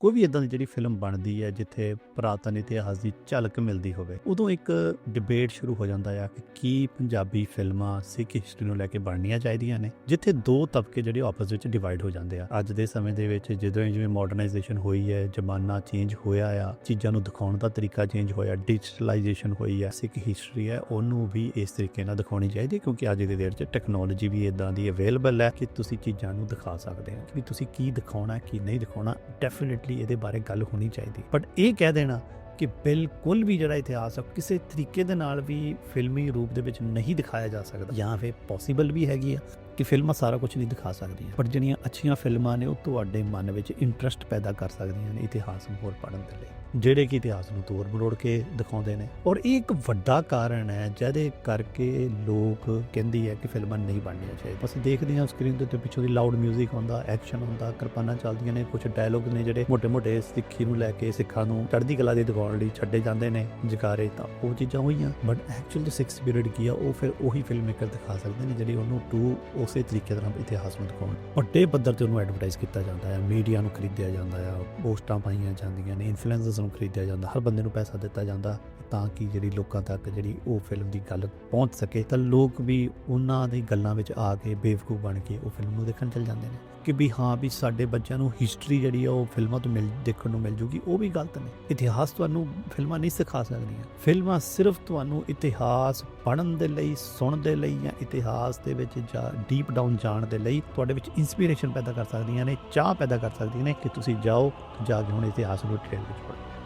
ਕੋਈ ਵੀ ਇਦਾਂ ਦੀ ਜਿਹੜੀ ਫਿਲਮ ਬਣਦੀ ਹੈ, ਜਿੱਥੇ ਪੁਰਾਤਨ ਇਤਿਹਾਸ ਦੀ ਝਲਕ ਮਿਲਦੀ ਹੋਵੇ, ਉਦੋਂ ਇੱਕ ਡਿਬੇਟ ਸ਼ੁਰੂ ਹੋ ਜਾਂਦਾ ਆ ਕਿ ਕੀ ਪੰਜਾਬੀ ਫਿਲਮਾਂ, ਸਿੱਖ ਹਿਸਟਰੀ ਨੂੰ ਲੈ ਕੇ ਬਣਨੀਆਂ ਚਾਹੀਦੀਆਂ ਨੇ, ਜਿੱਥੇ ਦੋ ਤਬਕੇ ਜਿਹੜੇ ਆਪਸ ਵਿੱਚ ਡਿਵਾਈਡ ਹੋ ਜਾਂਦੇ ਆ। ਅੱਜ ਦੇ ਸਮੇਂ ਦੇ ਵਿੱਚ ਜਦੋਂ ਜਿਵੇਂ ਮਾਡਰਨਾਈਜੇਸ਼ਨ ਹੋਈ ਹੈ, ਜ਼ਮਾਨਾ ਚੇਂਜ ਹੋਇਆ ਆ, ਚੀਜ਼ਾਂ ਨੂੰ ਦਿਖਾਉਣ ਦਾ ਤਰੀਕਾ ਚੇਂਜ ਹੋਇਆ ਡਿਜੀਟਲਾਈਜੇਸ਼ਨ ਹੋਈ ਹੈ ਸਿੱਖ ਹਿਸਟਰੀ ਹੈ, ਉਹਨੂੰ ਵੀ ਇਸ ਤਰੀਕੇ ਨਾਲ ਦਿਖਾਉਣੀ ਚਾਹੀਦੀ ਹੈ, ਕਿਉਂਕਿ ਅੱਜ ਦੀ ਦੇਰ 'ਚ ਟੈਕਨੋਲੋਜੀ ਵੀ ਇਦਾਂ ਦੀ ਅਵੇਲੇਬਲ ਹੈ ਕਿ ਤੁਸੀਂ ਚੀਜ਼ਾਂ ਨੂੰ ਦਿਖਾ ਸਕਦੇ ਹੋ, ਕਿ ਤੁਸੀਂ ਕੀ ਦਿਖਾਉਣਾ, ਕੀ ਨਹੀਂ ਦਿਖਾਉਣਾ ਡੈਫੀਨਿਟਲੀ ਇਹਦੇ ਬਾਰੇ ਗੱਲ ਹੋਣੀ ਚਾਹੀਦੀ। ਬਟ ਇਹ ਕਹਿ ਦੇਣਾ ਕਿ ਬਿਲਕੁਲ ਵੀ ਜਿਹੜਾ ਇਤਿਹਾਸ ਆ ਕਿਸੇ ਤਰੀਕੇ ਦੇ ਨਾਲ ਵੀ ਫਿਲਮੀ ਰੂਪ ਦੇ ਵਿੱਚ ਨਹੀਂ ਦਿਖਾਇਆ ਜਾ ਸਕਦਾ। ਜਾਂ ਫਿਰ ਪੋਸੀਬਲ ਵੀ ਹੈਗੀ ਆ ਕਿ ਫਿਲਮਾਂ ਸਾਰਾ ਕੁਝ ਨਹੀਂ ਦਿਖਾ ਸਕਦੀਆਂ। ਪਰ ਜਿਹੜੀਆਂ ਅੱਛੀਆਂ ਫਿਲਮਾਂ ਨੇ, ਉਹ ਤੁਹਾਡੇ ਮਨ ਵਿੱਚ ਇੰਟਰਸਟ ਪੈਦਾ ਕਰ ਸਕਦੀਆਂ ਨੇ ਇਤਿਹਾਸ ਨੂੰ ਹੋਰ ਪੜ੍ਹਨ ਦੇ ਲਈ। ਜਿਹੜੇ ਕਿ ਇਤਿਹਾਸ ਨੂੰ ਤੋੜ ਮਰੋੜ ਕੇ ਦਿਖਾਉਂਦੇ ਨੇ। ਔਰ ਇਹ ਇੱਕ ਵੱਡਾ ਕਾਰਨ ਹੈ, ਜਿਹਦੇ ਕਰਕੇ ਲੋਕ ਕਹਿੰਦੀ ਹੈ ਕਿ ਫਿਲਮਾਂ ਨਹੀਂ ਬਣਨੀਆਂ ਚਾਹੀਦੀਆਂ। ਅਸੀਂ ਦੇਖਦੇ ਹਾਂ ਸਕਰੀਨ ਦੇ ਉੱਤੇ ਪਿੱਛੋਂ ਦੀ ਲਾਊਡ 뮤직 ਹੁੰਦਾ ਐਕਸ਼ਨ ਹੁੰਦਾ, ਕਿਰਪਾਨਾਂ ਚੱਲਦੀਆਂ ਨੇ ਕੁਝ ਡਾਇਲੋਗ ਨੇ ਜਿਹੜੇ ਮੋٹے-ਮੋٹے ਸਿੱਖੀ ਨੂੰ ਲੈ ਕੇ, ਸਿੱਖਾਂ ਨੂੰ ਚੜ੍ਹਦੀ ਕਲਾ ਦੇ ਦਿਖਾਉਣ ਲਈ ਛੱਡੇ ਜਾਂਦੇ ਨੇ, ਜਕਾਰੇ ਤਾਂ ਉਹ ਚੀਜ਼ਾਂ ਹੋਈਆਂ। ਬਟ ਐਕਚੁਅਲ ਜੋ ਸਿਕਸ ਪੀਰੀਅਡ ਕੀ ਆ, ਉਹ ਫਿਰ ਉਹੀ ਫਿਲਮ ਮੇਕਰ ਦਿਖਾ ਸਕਦੇ ਨੇ, ਜਿਹੜੇ ਉਹਨੂੰ ਟੂ ਉਸੇ ਤਰੀਕੇ ਨਾਲ ਇਤਿਹਾਸ ਨੂੰ ਦਿਖਾਉਣ। ਵੱਡੇ ਪੱਧਰ ਤੇ ਉਹਨੂੰ ਐਡਵਰਟਾਈਜ਼ ਕੀਤਾ ਜਾਂਦਾ ਹੈ ਮੀਡੀਆ ਨੂੰ ਖਰੀਦਿਆ ਜਾਂਦਾ ਹੈ ਪੋਸਟਾਂ ਪਾਈਆਂ ਜਾਂਦੀਆਂ ਨੇ ਇਨਫਲੂਐਂਸਰਸ ਨੂੰ ਖਰੀਦਿਆ ਜਾਂਦਾ ਹਰ ਬੰਦੇ ਨੂੰ ਪੈਸਾ ਦਿੱਤਾ ਜਾਂਦਾ। ਤਾਂ ਕਿ ਜਿਹੜੀ ਲੋਕਾਂ ਤੱਕ ਜਿਹੜੀ ਉਹ ਫਿਲਮ ਦੀ ਗੱਲ ਪਹੁੰਚ ਸਕੇ, ਤਾਂ ਲੋਕ ਵੀ ਉਹਨਾਂ ਦੀ ਗੱਲਾਂ ਵਿੱਚ ਆ ਕੇ ਬੇਵਕੂਫ ਬਣ ਕੇ ਉਹ ਫਿਲਮ ਨੂੰ ਦੇਖਣ ਚੱਲ ਜਾਂਦੇ ਨੇ। ਕਿ ਵੀ ਹਾਂ ਵੀ ਸਾਡੇ ਬੱਚਿਆਂ ਨੂੰ ਹਿਸਟਰੀ ਜਿਹੜੀ ਆ ਉਹ ਫਿਲਮਾਂ ਤੋਂ ਮਿਲ, ਦੇਖਣ ਨੂੰ ਮਿਲ ਜੂਗੀ, ਉਹ ਵੀ ਗਲਤ ਨੇ। ਇਤਿਹਾਸ ਤੁਹਾਨੂੰ ਫਿਲਮਾਂ ਨਹੀਂ ਸਿਖਾ ਸਕਦੀਆਂ। ਫਿਲਮਾਂ ਸਿਰਫ ਤੁਹਾਨੂੰ ਇਤਿਹਾਸ ਪੜ੍ਹਨ ਦੇ ਲਈ, ਸੁਣਨ ਦੇ ਲਈ ਜਾਂ ਇਤਿਹਾਸ ਦੇ ਵਿੱਚ ਜਾ ਡੀਪ ਡਾਊਨ ਜਾਣ ਦੇ ਲਈ ਤੁਹਾਡੇ ਵਿੱਚ ਇਨਸਪੀਰੇਸ਼ਨ ਪੈਦਾ ਕਰ ਸਕਦੀਆਂ ਨੇ, ਚਾਹ ਪੈਦਾ ਕਰ ਸਕਦੀਆਂ ਨੇ ਕਿ ਤੁਸੀਂ ਜਾਓ, ਜਾ ਕੇ ਹੁਣ ਇਤਿਹਾਸ ਨੂੰ ਡਿਟੇਲ ਵਿੱਚ ਪੜ੍ਹੋ।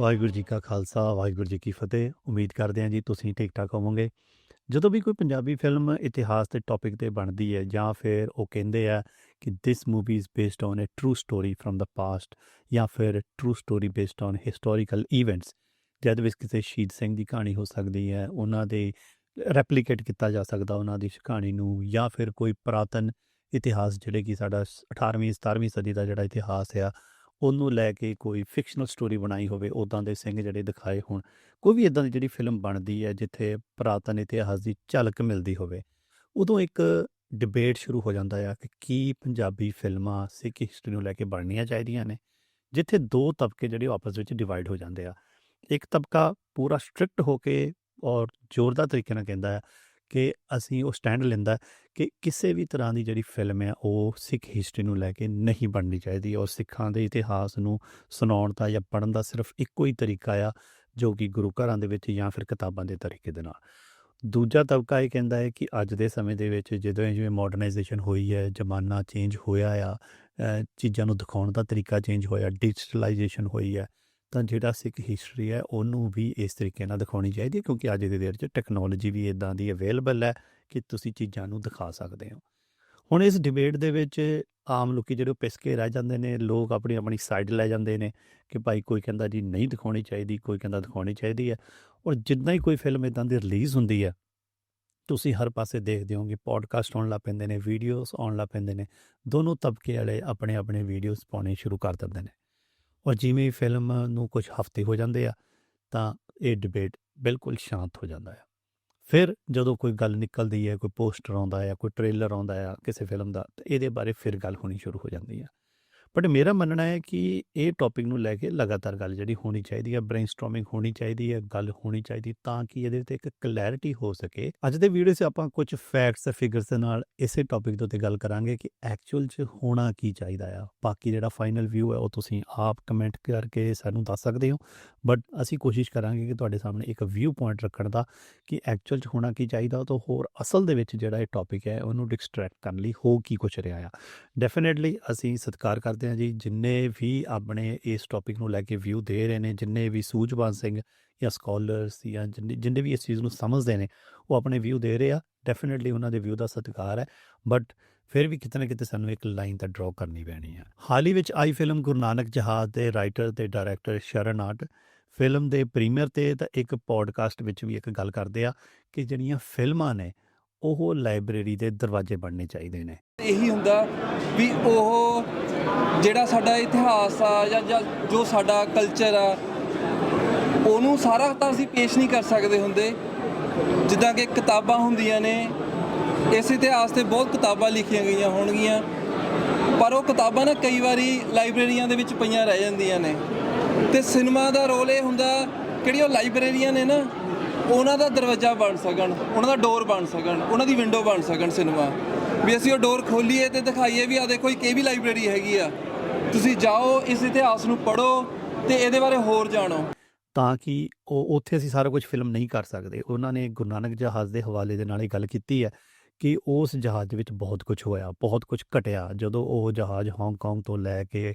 ਵਾਹਿਗੁਰੂ ਜੀ ਕਾ ਖਾਲਸਾ, ਵਾਹਿਗੁਰੂ ਜੀ ਕੀ ਫਤਿਹ। ਉਮੀਦ ਕਰਦੇ ਹਾਂ ਜੀ ਤੁਸੀਂ ਠੀਕ ਠਾਕ ਹੋਵੋਗੇ। ਜਦੋਂ ਵੀ ਕੋਈ ਪੰਜਾਬੀ ਫਿਲਮ ਇਤਿਹਾਸ ਦੇ ਟੌਪਿਕ ਤੇ ਬਣਦੀ ਹੈ ਜਾਂ ਫਿਰ ਉਹ ਕਹਿੰਦੇ ਆ ਕਿ this movie is based on a true story from the past ਜਾਂ ਫਿਰ true story based on historical events ਜਦ ਵਿੱਚ ਕਿਸੇ ਸ਼ਹੀਦ ਸਿੰਘ ਦੀ ਕਹਾਣੀ ਹੋ ਸਕਦੀ ਹੈ, ਉਹਨਾਂ ਦੇ ਰੈਪਲੀਕੇਟ ਕੀਤਾ ਜਾ ਸਕਦਾ ਉਹਨਾਂ ਦੀ ਕਹਾਣੀ ਨੂੰ ਜਾਂ ਫਿਰ ਕੋਈ ਪੁਰਾਤਨ ਇਤਿਹਾਸ ਜਿਹੜੇ ਕਿ ਸਾਡਾ 18ਵੀਂ 17ਵੀਂ ਸਦੀ ਦਾ ਜਿਹੜਾ ਇਤਿਹਾਸ ਆ ਉਹਨੂੰ ਲੈ ਕੇ ਕੋਈ ਫਿਕਸ਼ਨਲ ਸਟੋਰੀ ਬਣਾਈ ਹੋਵੇ ਉਦਾਂ ਦੇ ਸਿੰਘ ਜਿਹੜੇ ਦਿਖਾਏ ਹੋਣ, ਕੋਈ ਵੀ ਇਦਾਂ ਦੀ ਜਿਹੜੀ ਫਿਲਮ ਬਣਦੀ ਹੈ, ਜਿੱਥੇ ਪੁਰਾਤਨ ਇਤਿਹਾਸ ਦੀ ਝਲਕ ਮਿਲਦੀ ਹੋਵੇ, ਉਦੋਂ ਇੱਕ ਡਿਬੇਟ ਸ਼ੁਰੂ ਹੋ ਜਾਂਦਾ ਆ ਕਿ ਕੀ ਪੰਜਾਬੀ ਫਿਲਮਾਂ, ਸਿੱਖ ਹਿਸਟਰੀ ਨੂੰ ਲੈ ਕੇ ਬਣਨੀਆਂ ਚਾਹੀਦੀਆਂ ਨੇ, ਜਿੱਥੇ ਦੋ ਤਬਕੇ ਜਿਹੜੇ ਉਹ ਆਪਸ ਵਿੱਚ ਡਿਵਾਈਡ ਹੋ ਜਾਂਦੇ ਆ। ਇੱਕ ਤਬਕਾ ਪੂਰਾ ਸਟ੍ਰਿਕਟ ਹੋ ਕੇ ਔਰ ਜ਼ੋਰਦਾਰ ਤਰੀਕੇ ਨਾਲ ਕਹਿੰਦਾ ਹੈ ਕਿ ਅਸੀਂ ਉਹ ਸਟੈਂਡ ਲੈਂਦਾ ਕਿ ਕਿਸੇ ਵੀ ਤਰ੍ਹਾਂ ਦੀ ਜਿਹੜੀ ਫਿਲਮ ਹੈ, ਉਹ ਸਿੱਖ ਹਿਸਟਰੀ ਨੂੰ ਲੈ ਕੇ ਨਹੀਂ ਬਣਨੀ ਚਾਹੀਦੀ। ਔਰ ਸਿੱਖਾਂ ਦੇ ਇਤਿਹਾਸ ਨੂੰ ਸੁਣਾਉਣ ਦਾ ਜਾਂ ਪੜ੍ਹਨ ਦਾ ਸਿਰਫ ਇੱਕੋ ਹੀ ਤਰੀਕਾ ਆ, ਜੋ ਕਿ ਗੁਰੂ ਘਰਾਂ ਦੇ ਵਿੱਚ ਜਾਂ ਫਿਰ ਕਿਤਾਬਾਂ ਦੇ ਤਰੀਕੇ ਦੇ ਨਾਲ। ਦੂਜਾ ਤਬਕਾ ਇਹ ਕਹਿੰਦਾ ਹੈ ਕਿ ਅੱਜ ਦੇ ਸਮੇਂ ਦੇ ਵਿੱਚ ਜਦੋਂ ਜਿਵੇਂ ਮਾਡਰਨਾਈਜੇਸ਼ਨ ਹੋਈ ਹੈ, ਜ਼ਮਾਨਾ ਚੇਂਜ ਹੋਇਆ ਆ ਚੀਜ਼ਾਂ ਨੂੰ ਦਿਖਾਉਣ ਦਾ ਤਰੀਕਾ ਚੇਂਜ ਹੋਇਆ ਡਿਜੀਟਲਾਈਜੇਸ਼ਨ ਹੋਈ ਹੈ ਤਾਂ ਜਿਹੜਾ ਸਿੱਖ ਹਿਸਟਰੀ ਹੈ, ਉਹਨੂੰ ਵੀ ਇਸ ਤਰੀਕੇ ਨਾਲ ਦਿਖਾਉਣੀ ਚਾਹੀਦੀ ਹੈ, ਕਿਉਂਕਿ ਅੱਜ ਦੀ ਦੇਰ 'ਚ ਟੈਕਨੋਲੋਜੀ ਵੀ ਇਦਾਂ ਦੀ ਅਵੇਲੇਬਲ ਹੈ ਕਿ ਤੁਸੀਂ ਚੀਜ਼ਾਂ ਨੂੰ ਦਿਖਾ ਸਕਦੇ ਹੋ। ਹੁਣ ਇਸ ਡਿਬੇਟ ਦੇ ਵਿੱਚ ਆਮ ਲੋਕੀ ਜਿਹੜੇ ਉਹ ਪਿਸ ਕੇ ਰਹਿ ਜਾਂਦੇ ਨੇ, ਲੋਕ ਆਪਣੀ ਆਪਣੀ ਸਾਈਡ ਲੈ ਜਾਂਦੇ ਨੇ ਕਿ ਭਾਈ ਕੋਈ ਕਹਿੰਦਾ ਜੀ ਨਹੀਂ ਦਿਖਾਉਣੀ ਚਾਹੀਦੀ, ਕੋਈ ਕਹਿੰਦਾ ਦਿਖਾਉਣੀ ਚਾਹੀਦੀ ਹੈ। ਔਰ ਜਿੱਦਾਂ ਹੀ ਕੋਈ ਫਿਲਮ ਇਦਾਂ ਦੀ ਰਿਲੀਜ਼ ਹੁੰਦੀ ਹੈ, ਤੁਸੀਂ ਹਰ ਪਾਸੇ ਦੇਖਦੇ ਹੋਗੇ ਪੋਡਕਾਸਟ ਆਉਣ ਲੱਗ ਪੈਂਦੇ ਨੇ ਵੀਡੀਓਜ਼ ਆਉਣ ਲੱਗ ਪੈਂਦੇ ਨੇ, ਦੋਨੋਂ ਤਬਕੇ ਵਾਲੇ ਆਪਣੇ ਆਪਣੇ ਵੀਡੀਓਜ਼ ਪਾਉਣੇ ਸ਼ੁਰੂ ਕਰ ਦਿੰਦੇ ਨੇ। ਔਰ ਜਿਵੇਂ ਫਿਲਮ ਨੂੰ ਕੁਝ ਹਫ਼ਤੇ ਹੋ ਜਾਂਦੇ ਆ, ਤਾਂ ਇਹ ਡਿਬੇਟ ਬਿਲਕੁਲ ਸ਼ਾਂਤ ਹੋ ਜਾਂਦਾ ਹੈ ਫਿਰ ਜਦੋਂ ਕੋਈ ਗੱਲ ਨਿਕਲਦੀ ਹੈ, ਕੋਈ ਪੋਸਟਰ ਆਉਂਦਾ ਹੈ ਕੋਈ ਟ੍ਰੇਲਰ ਆਉਂਦਾ ਹੈ ਕਿਸੇ ਫਿਲਮ ਦਾ, ਤਾਂ ਇਹਦੇ ਬਾਰੇ ਫਿਰ ਗੱਲ ਹੋਣੀ ਸ਼ੁਰੂ ਹੋ ਜਾਂਦੀ ਹੈ ਬਟ ਮੇਰਾ ਮੰਨਣਾ ਹੈ ਕਿ ਇਹ ਟੌਪਿਕ ਨੂੰ ਲੈ ਕੇ ਲਗਾਤਾਰ ਗੱਲ ਜਿਹੜੀ ਹੋਣੀ ਚਾਹੀਦੀ ਹੈ ਬ੍ਰੇਨਸਟਾਰਮਿੰਗ ਹੋਣੀ ਚਾਹੀਦੀ ਹੈ, ਗੱਲ ਹੋਣੀ ਚਾਹੀਦੀ ਤਾਂ ਕਿ ਇਹਦੇ ਤੇ ਇੱਕ ਕਲੈਰਿਟੀ ਹੋ ਸਕੇ। ਅੱਜ ਦੇ ਵੀਡੀਓ 'ਚ ਆਪਾਂ ਕੁਝ ਫੈਕਟਸ ਫਿਗਰਸ ਦੇ ਨਾਲ ਇਸੇ ਟੌਪਿਕ ਦੇ ਉੱਤੇ ਗੱਲ ਕਰਾਂਗੇ ਕਿ ਐਕਚੁਅਲ 'ਚ ਹੋਣਾ ਕੀ ਚਾਹੀਦਾ ਆ। ਬਾਕੀ ਜਿਹੜਾ ਫਾਈਨਲ ਵਿਊ ਹੈ ਉਹ ਤੁਸੀਂ ਆਪ ਕਮੈਂਟ ਕਰਕੇ ਸਾਨੂੰ ਦੱਸ ਸਕਦੇ ਹੋ। ਬਟ ਅਸੀਂ ਕੋਸ਼ਿਸ਼ ਕਰਾਂਗੇ ਕਿ ਤੁਹਾਡੇ ਸਾਹਮਣੇ ਇੱਕ ਵਿਊ ਪੁਆਇੰਟ ਰੱਖਣ ਦਾ ਕਿ ਐਕਚੁਅਲ 'ਚ ਹੋਣਾ ਕੀ ਚਾਹੀਦਾ ਤੋਂ ਹੋਰ ਅਸਲ ਦੇ ਵਿੱਚ ਜਿਹੜਾ ਇਹ ਟੌਪਿਕ ਹੈ ਉਹਨੂੰ ਡਿਸਟਰੈਕਟ ਕਰਨ ਲਈ ਹੋ ਕੀ ਕੁਛ ਰਿਹਾ ਆ। ਡੈਫੀਨਿਟਲੀ ਅਸੀਂ ਸਤਿਕਾਰ ਕਰਦੇ ਹਾਂ ਜੀ, ਜਿੰਨੇ ਵੀ ਆਪਣੇ ਇਸ ਟੌਪਿਕ ਨੂੰ ਲੈ ਕੇ ਵਿਊ ਦੇ ਰਹੇ ਨੇ, ਜਿੰਨੇ ਵੀ ਸੂਝਵਾਨ ਸਿੰਘ ਜਾਂ ਸਕਾਲਰਸ ਜਾਂ ਜਿੰਨੇ ਵੀ ਇਸ ਚੀਜ਼ ਨੂੰ ਸਮਝਦੇ ਨੇ, ਉਹ ਆਪਣੇ ਵਿਊ ਦੇ ਰਹੇ ਆ ਡੈਫੀਨਿਟਲੀ ਉਹਨਾਂ ਦੇ ਵਿਊ ਦਾ ਸਤਿਕਾਰ ਹੈ ਬਟ ਫਿਰ ਵੀ ਕਿਤੇ ਨਾ ਕਿਤੇ ਸਾਨੂੰ ਇੱਕ ਲਾਈਨ ਤਾਂ ਡਰਾਅ ਕਰਨੀ ਪੈਣੀ ਹੈ ਹਾਲ ਹੀ ਵਿੱਚ ਆਈ ਫਿਲਮ ਗੁਰੂ ਨਾਨਕ ਜਹਾਜ਼ ਦੇ ਰਾਈਟਰ ਤੇ ਡਾਇਰੈਕਟਰ ਸ਼ਰਨ ਆਟ ਫਿਲਮ ਦੇ ਪ੍ਰੀਮੀਅਰ ਤੇ ਤਾਂ ਇੱਕ ਪੋਡਕਾਸਟ ਵਿੱਚ ਵੀ ਇੱਕ ਗੱਲ ਕਰਦੇ ਆ ਕਿ ਜਿਹੜੀਆਂ ਫਿਲਮਾਂ ਨੇ, ਉਹ ਲਾਇਬ੍ਰੇਰੀ ਦੇ ਦਰਵਾਜ਼ੇ ਬਣਨੇ ਚਾਹੀਦੇ ਨੇ। ਇਹੀ ਹੁੰਦਾ ਵੀ ਉਹ ਜਿਹੜਾ ਸਾਡਾ ਇਤਿਹਾਸ ਆ ਜਾਂ ਜੋ ਸਾਡਾ ਕਲਚਰ ਆ, ਉਹਨੂੰ ਸਾਰਾ ਤਾਂ ਅਸੀਂ ਪੇਸ਼ ਨਹੀਂ ਕਰ ਸਕਦੇ ਹੁੰਦੇ। ਜਿੱਦਾਂ ਕਿ ਕਿਤਾਬਾਂ ਹੁੰਦੀਆਂ ਨੇ, ਇਸ ਇਤਿਹਾਸ ਤੇ ਬਹੁਤ ਕਿਤਾਬਾਂ ਲਿਖੀਆਂ ਗਈਆਂ ਹੋਣਗੀਆਂ। ਪਰ ਉਹ ਕਿਤਾਬਾਂ ਨਾ ਕਈ ਵਾਰੀ ਲਾਇਬ੍ਰੇਰੀਆਂ ਦੇ ਵਿੱਚ ਪਈਆਂ ਰਹਿ ਜਾਂਦੀਆਂ ਨੇ। ਤੇ ਸਿਨੇਮਾ ਦਾ ਰੋਲ ਇਹ ਹੁੰਦਾ ਕਿਹੜੀ ਉਹ ਲਾਇਬ੍ਰੇਰੀਆਂ ਨੇ ਨਾ, ਉਹਨਾਂ ਦਾ ਦਰਵਾਜ਼ਾ ਬਣ ਸਕਣ, ਉਹਨਾਂ ਦਾ ਡੋਰ ਬਣ ਸਕਣ, ਉਹਨਾਂ ਦੀ ਵਿੰਡੋ ਬਣ ਸਕਣ ਸਿਨੇਮਾ। ਵੀ ਅਸੀਂ ਉਹ ਡੋਰ ਖੋਲੀਏ ਤੇ ਦਿਖਾਈਏ ਵੀ ਆ ਦੇਖੋ ਇੱਕ ਇਹ ਵੀ ਲਾਇਬ੍ਰੇਰੀ ਹੈਗੀ ਆ। ਤੁਸੀਂ ਜਾਓ, ਇਸ ਇਤਿਹਾਸ ਨੂੰ ਪੜ੍ਹੋ ਤੇ ਇਹਦੇ ਬਾਰੇ ਹੋਰ ਜਾਣੋ। ਤਾਂ ਕਿ ਉਹ ਉੱਥੇ ਅਸੀਂ ਸਾਰਾ ਕੁਝ ਫਿਲਮ ਨਹੀਂ ਕਰ ਸਕਦੇ। ਉਹਨਾਂ ਨੇ ਗੁਰੂ ਨਾਨਕ ਜਹਾਜ਼ ਦੇ ਹਵਾਲੇ ਦੇ ਨਾਲ ਇਹ ਗੱਲ ਕੀਤੀ ਹੈ ਕਿ ਉਸ ਜਹਾਜ਼ ਦੇ ਵਿੱਚ ਬਹੁਤ ਕੁਝ ਹੋਇਆ, ਬਹੁਤ ਕੁਝ ਘਟਿਆ। ਜਦੋਂ ਉਹ ਜਹਾਜ਼ ਹਾਂਗਕਾਂਗ ਤੋਂ ਲੈ ਕੇ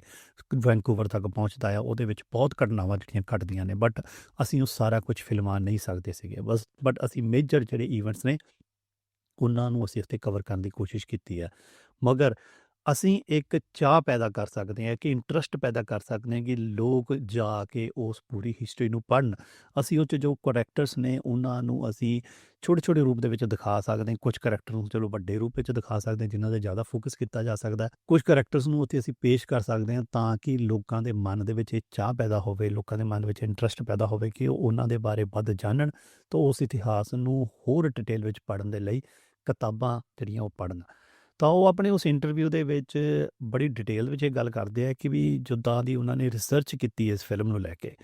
ਵੈਂਕੂਵਰ ਤੱਕ ਪਹੁੰਚਦਾ ਆ ਉਹਦੇ ਵਿੱਚ ਬਹੁਤ ਘਟਨਾਵਾਂ ਜਿਹੜੀਆਂ ਘਟਦੀਆਂ ਨੇ ਬਟ ਅਸੀਂ ਉਹ ਸਾਰਾ ਕੁਝ ਫਿਲਮਾਂ ਨਹੀਂ ਸਕਦੇ ਸੀਗੇ। ਬਸ ਬਟ ਅਸੀਂ ਮੇਜਰ ਜਿਹੜੇ ਈਵੈਂਟਸ ਨੇ ਉਹਨਾਂ ਨੂੰ ਅਸੀਂ ਇੱਥੇ ਕਵਰ ਕਰਨ ਦੀ ਕੋਸ਼ਿਸ਼ ਕੀਤੀ ਹੈ। ਮਗਰ ਅਸੀਂ ਇੱਕ ਚਾਹ ਪੈਦਾ ਕਰ ਸਕਦੇ ਹਾਂ ਕਿ ਇੰਟਰਸਟ ਪੈਦਾ ਕਰ ਸਕਦੇ ਹਾਂ ਕਿ ਲੋਕ ਜਾ ਕੇ ਉਸ ਪੂਰੀ ਹਿਸਟਰੀ ਨੂੰ ਪੜ੍ਹਨ। ਅਸੀਂ ਉਹ 'ਚ ਜੋ ਕਰੈਕਟਰਸ ਨੇ, ਉਹਨਾਂ ਨੂੰ ਅਸੀਂ ਛੋਟੇ ਛੋਟੇ ਰੂਪ ਦੇ ਵਿੱਚ ਦਿਖਾ ਸਕਦੇ ਹਾਂ। ਕੁਝ ਕਰੈਕਟਰ ਨੂੰ ਚਲੋ ਵੱਡੇ ਰੂਪ ਵਿੱਚ ਦਿਖਾ ਸਕਦੇ ਹਾਂ, ਜਿਨ੍ਹਾਂ ਤੇ ਜ਼ਿਆਦਾ ਫੋਕਸ ਕੀਤਾ ਜਾ ਸਕਦਾ ਹੈ। ਕੁਝ ਕਰੈਕਟਰਸ ਨੂੰ ਉੱਥੇ ਅਸੀਂ ਪੇਸ਼ ਕਰ ਸਕਦੇ ਹਾਂ ਤਾਂ ਕਿ ਲੋਕਾਂ ਦੇ ਮਨ ਦੇ ਵਿੱਚ ਇਹ ਚਾਹ ਪੈਦਾ ਹੋਵੇ, ਲੋਕਾਂ ਦੇ ਮਨ ਵਿੱਚ ਇੰਟਰਸਟ ਪੈਦਾ ਹੋਵੇ ਕਿ ਉਹ ਉਹਨਾਂ ਦੇ ਬਾਰੇ ਵੱਧ ਜਾਣਨ। ਤਾਂ ਉਸ ਇਤਿਹਾਸ ਨੂੰ ਹੋਰ ਡਿਟੇਲ ਵਿੱਚ ਪੜ੍ਹਨ ਦੇ ਲਈ ਕਿਤਾਬਾਂ ਜਿਹੜੀਆਂ ਉਹ ਪੜ੍ਹਨ। ਤਾਂ ਉਹ ਆਪਣੇ ਉਸ ਇੰਟਰਵਿਊ ਦੇ ਵਿੱਚ ਬੜੀ ਡਿਟੇਲ ਵਿੱਚ ਇਹ ਗੱਲ ਕਰਦੇ ਆ ਕਿ ਵੀ ਜਿੱਦਾਂ ਦੀ ਉਹਨਾਂ ਨੇ ਰਿਸਰਚ ਕੀਤੀ ਇਸ ਫਿਲਮ ਨੂੰ ਲੈ ਕੇ,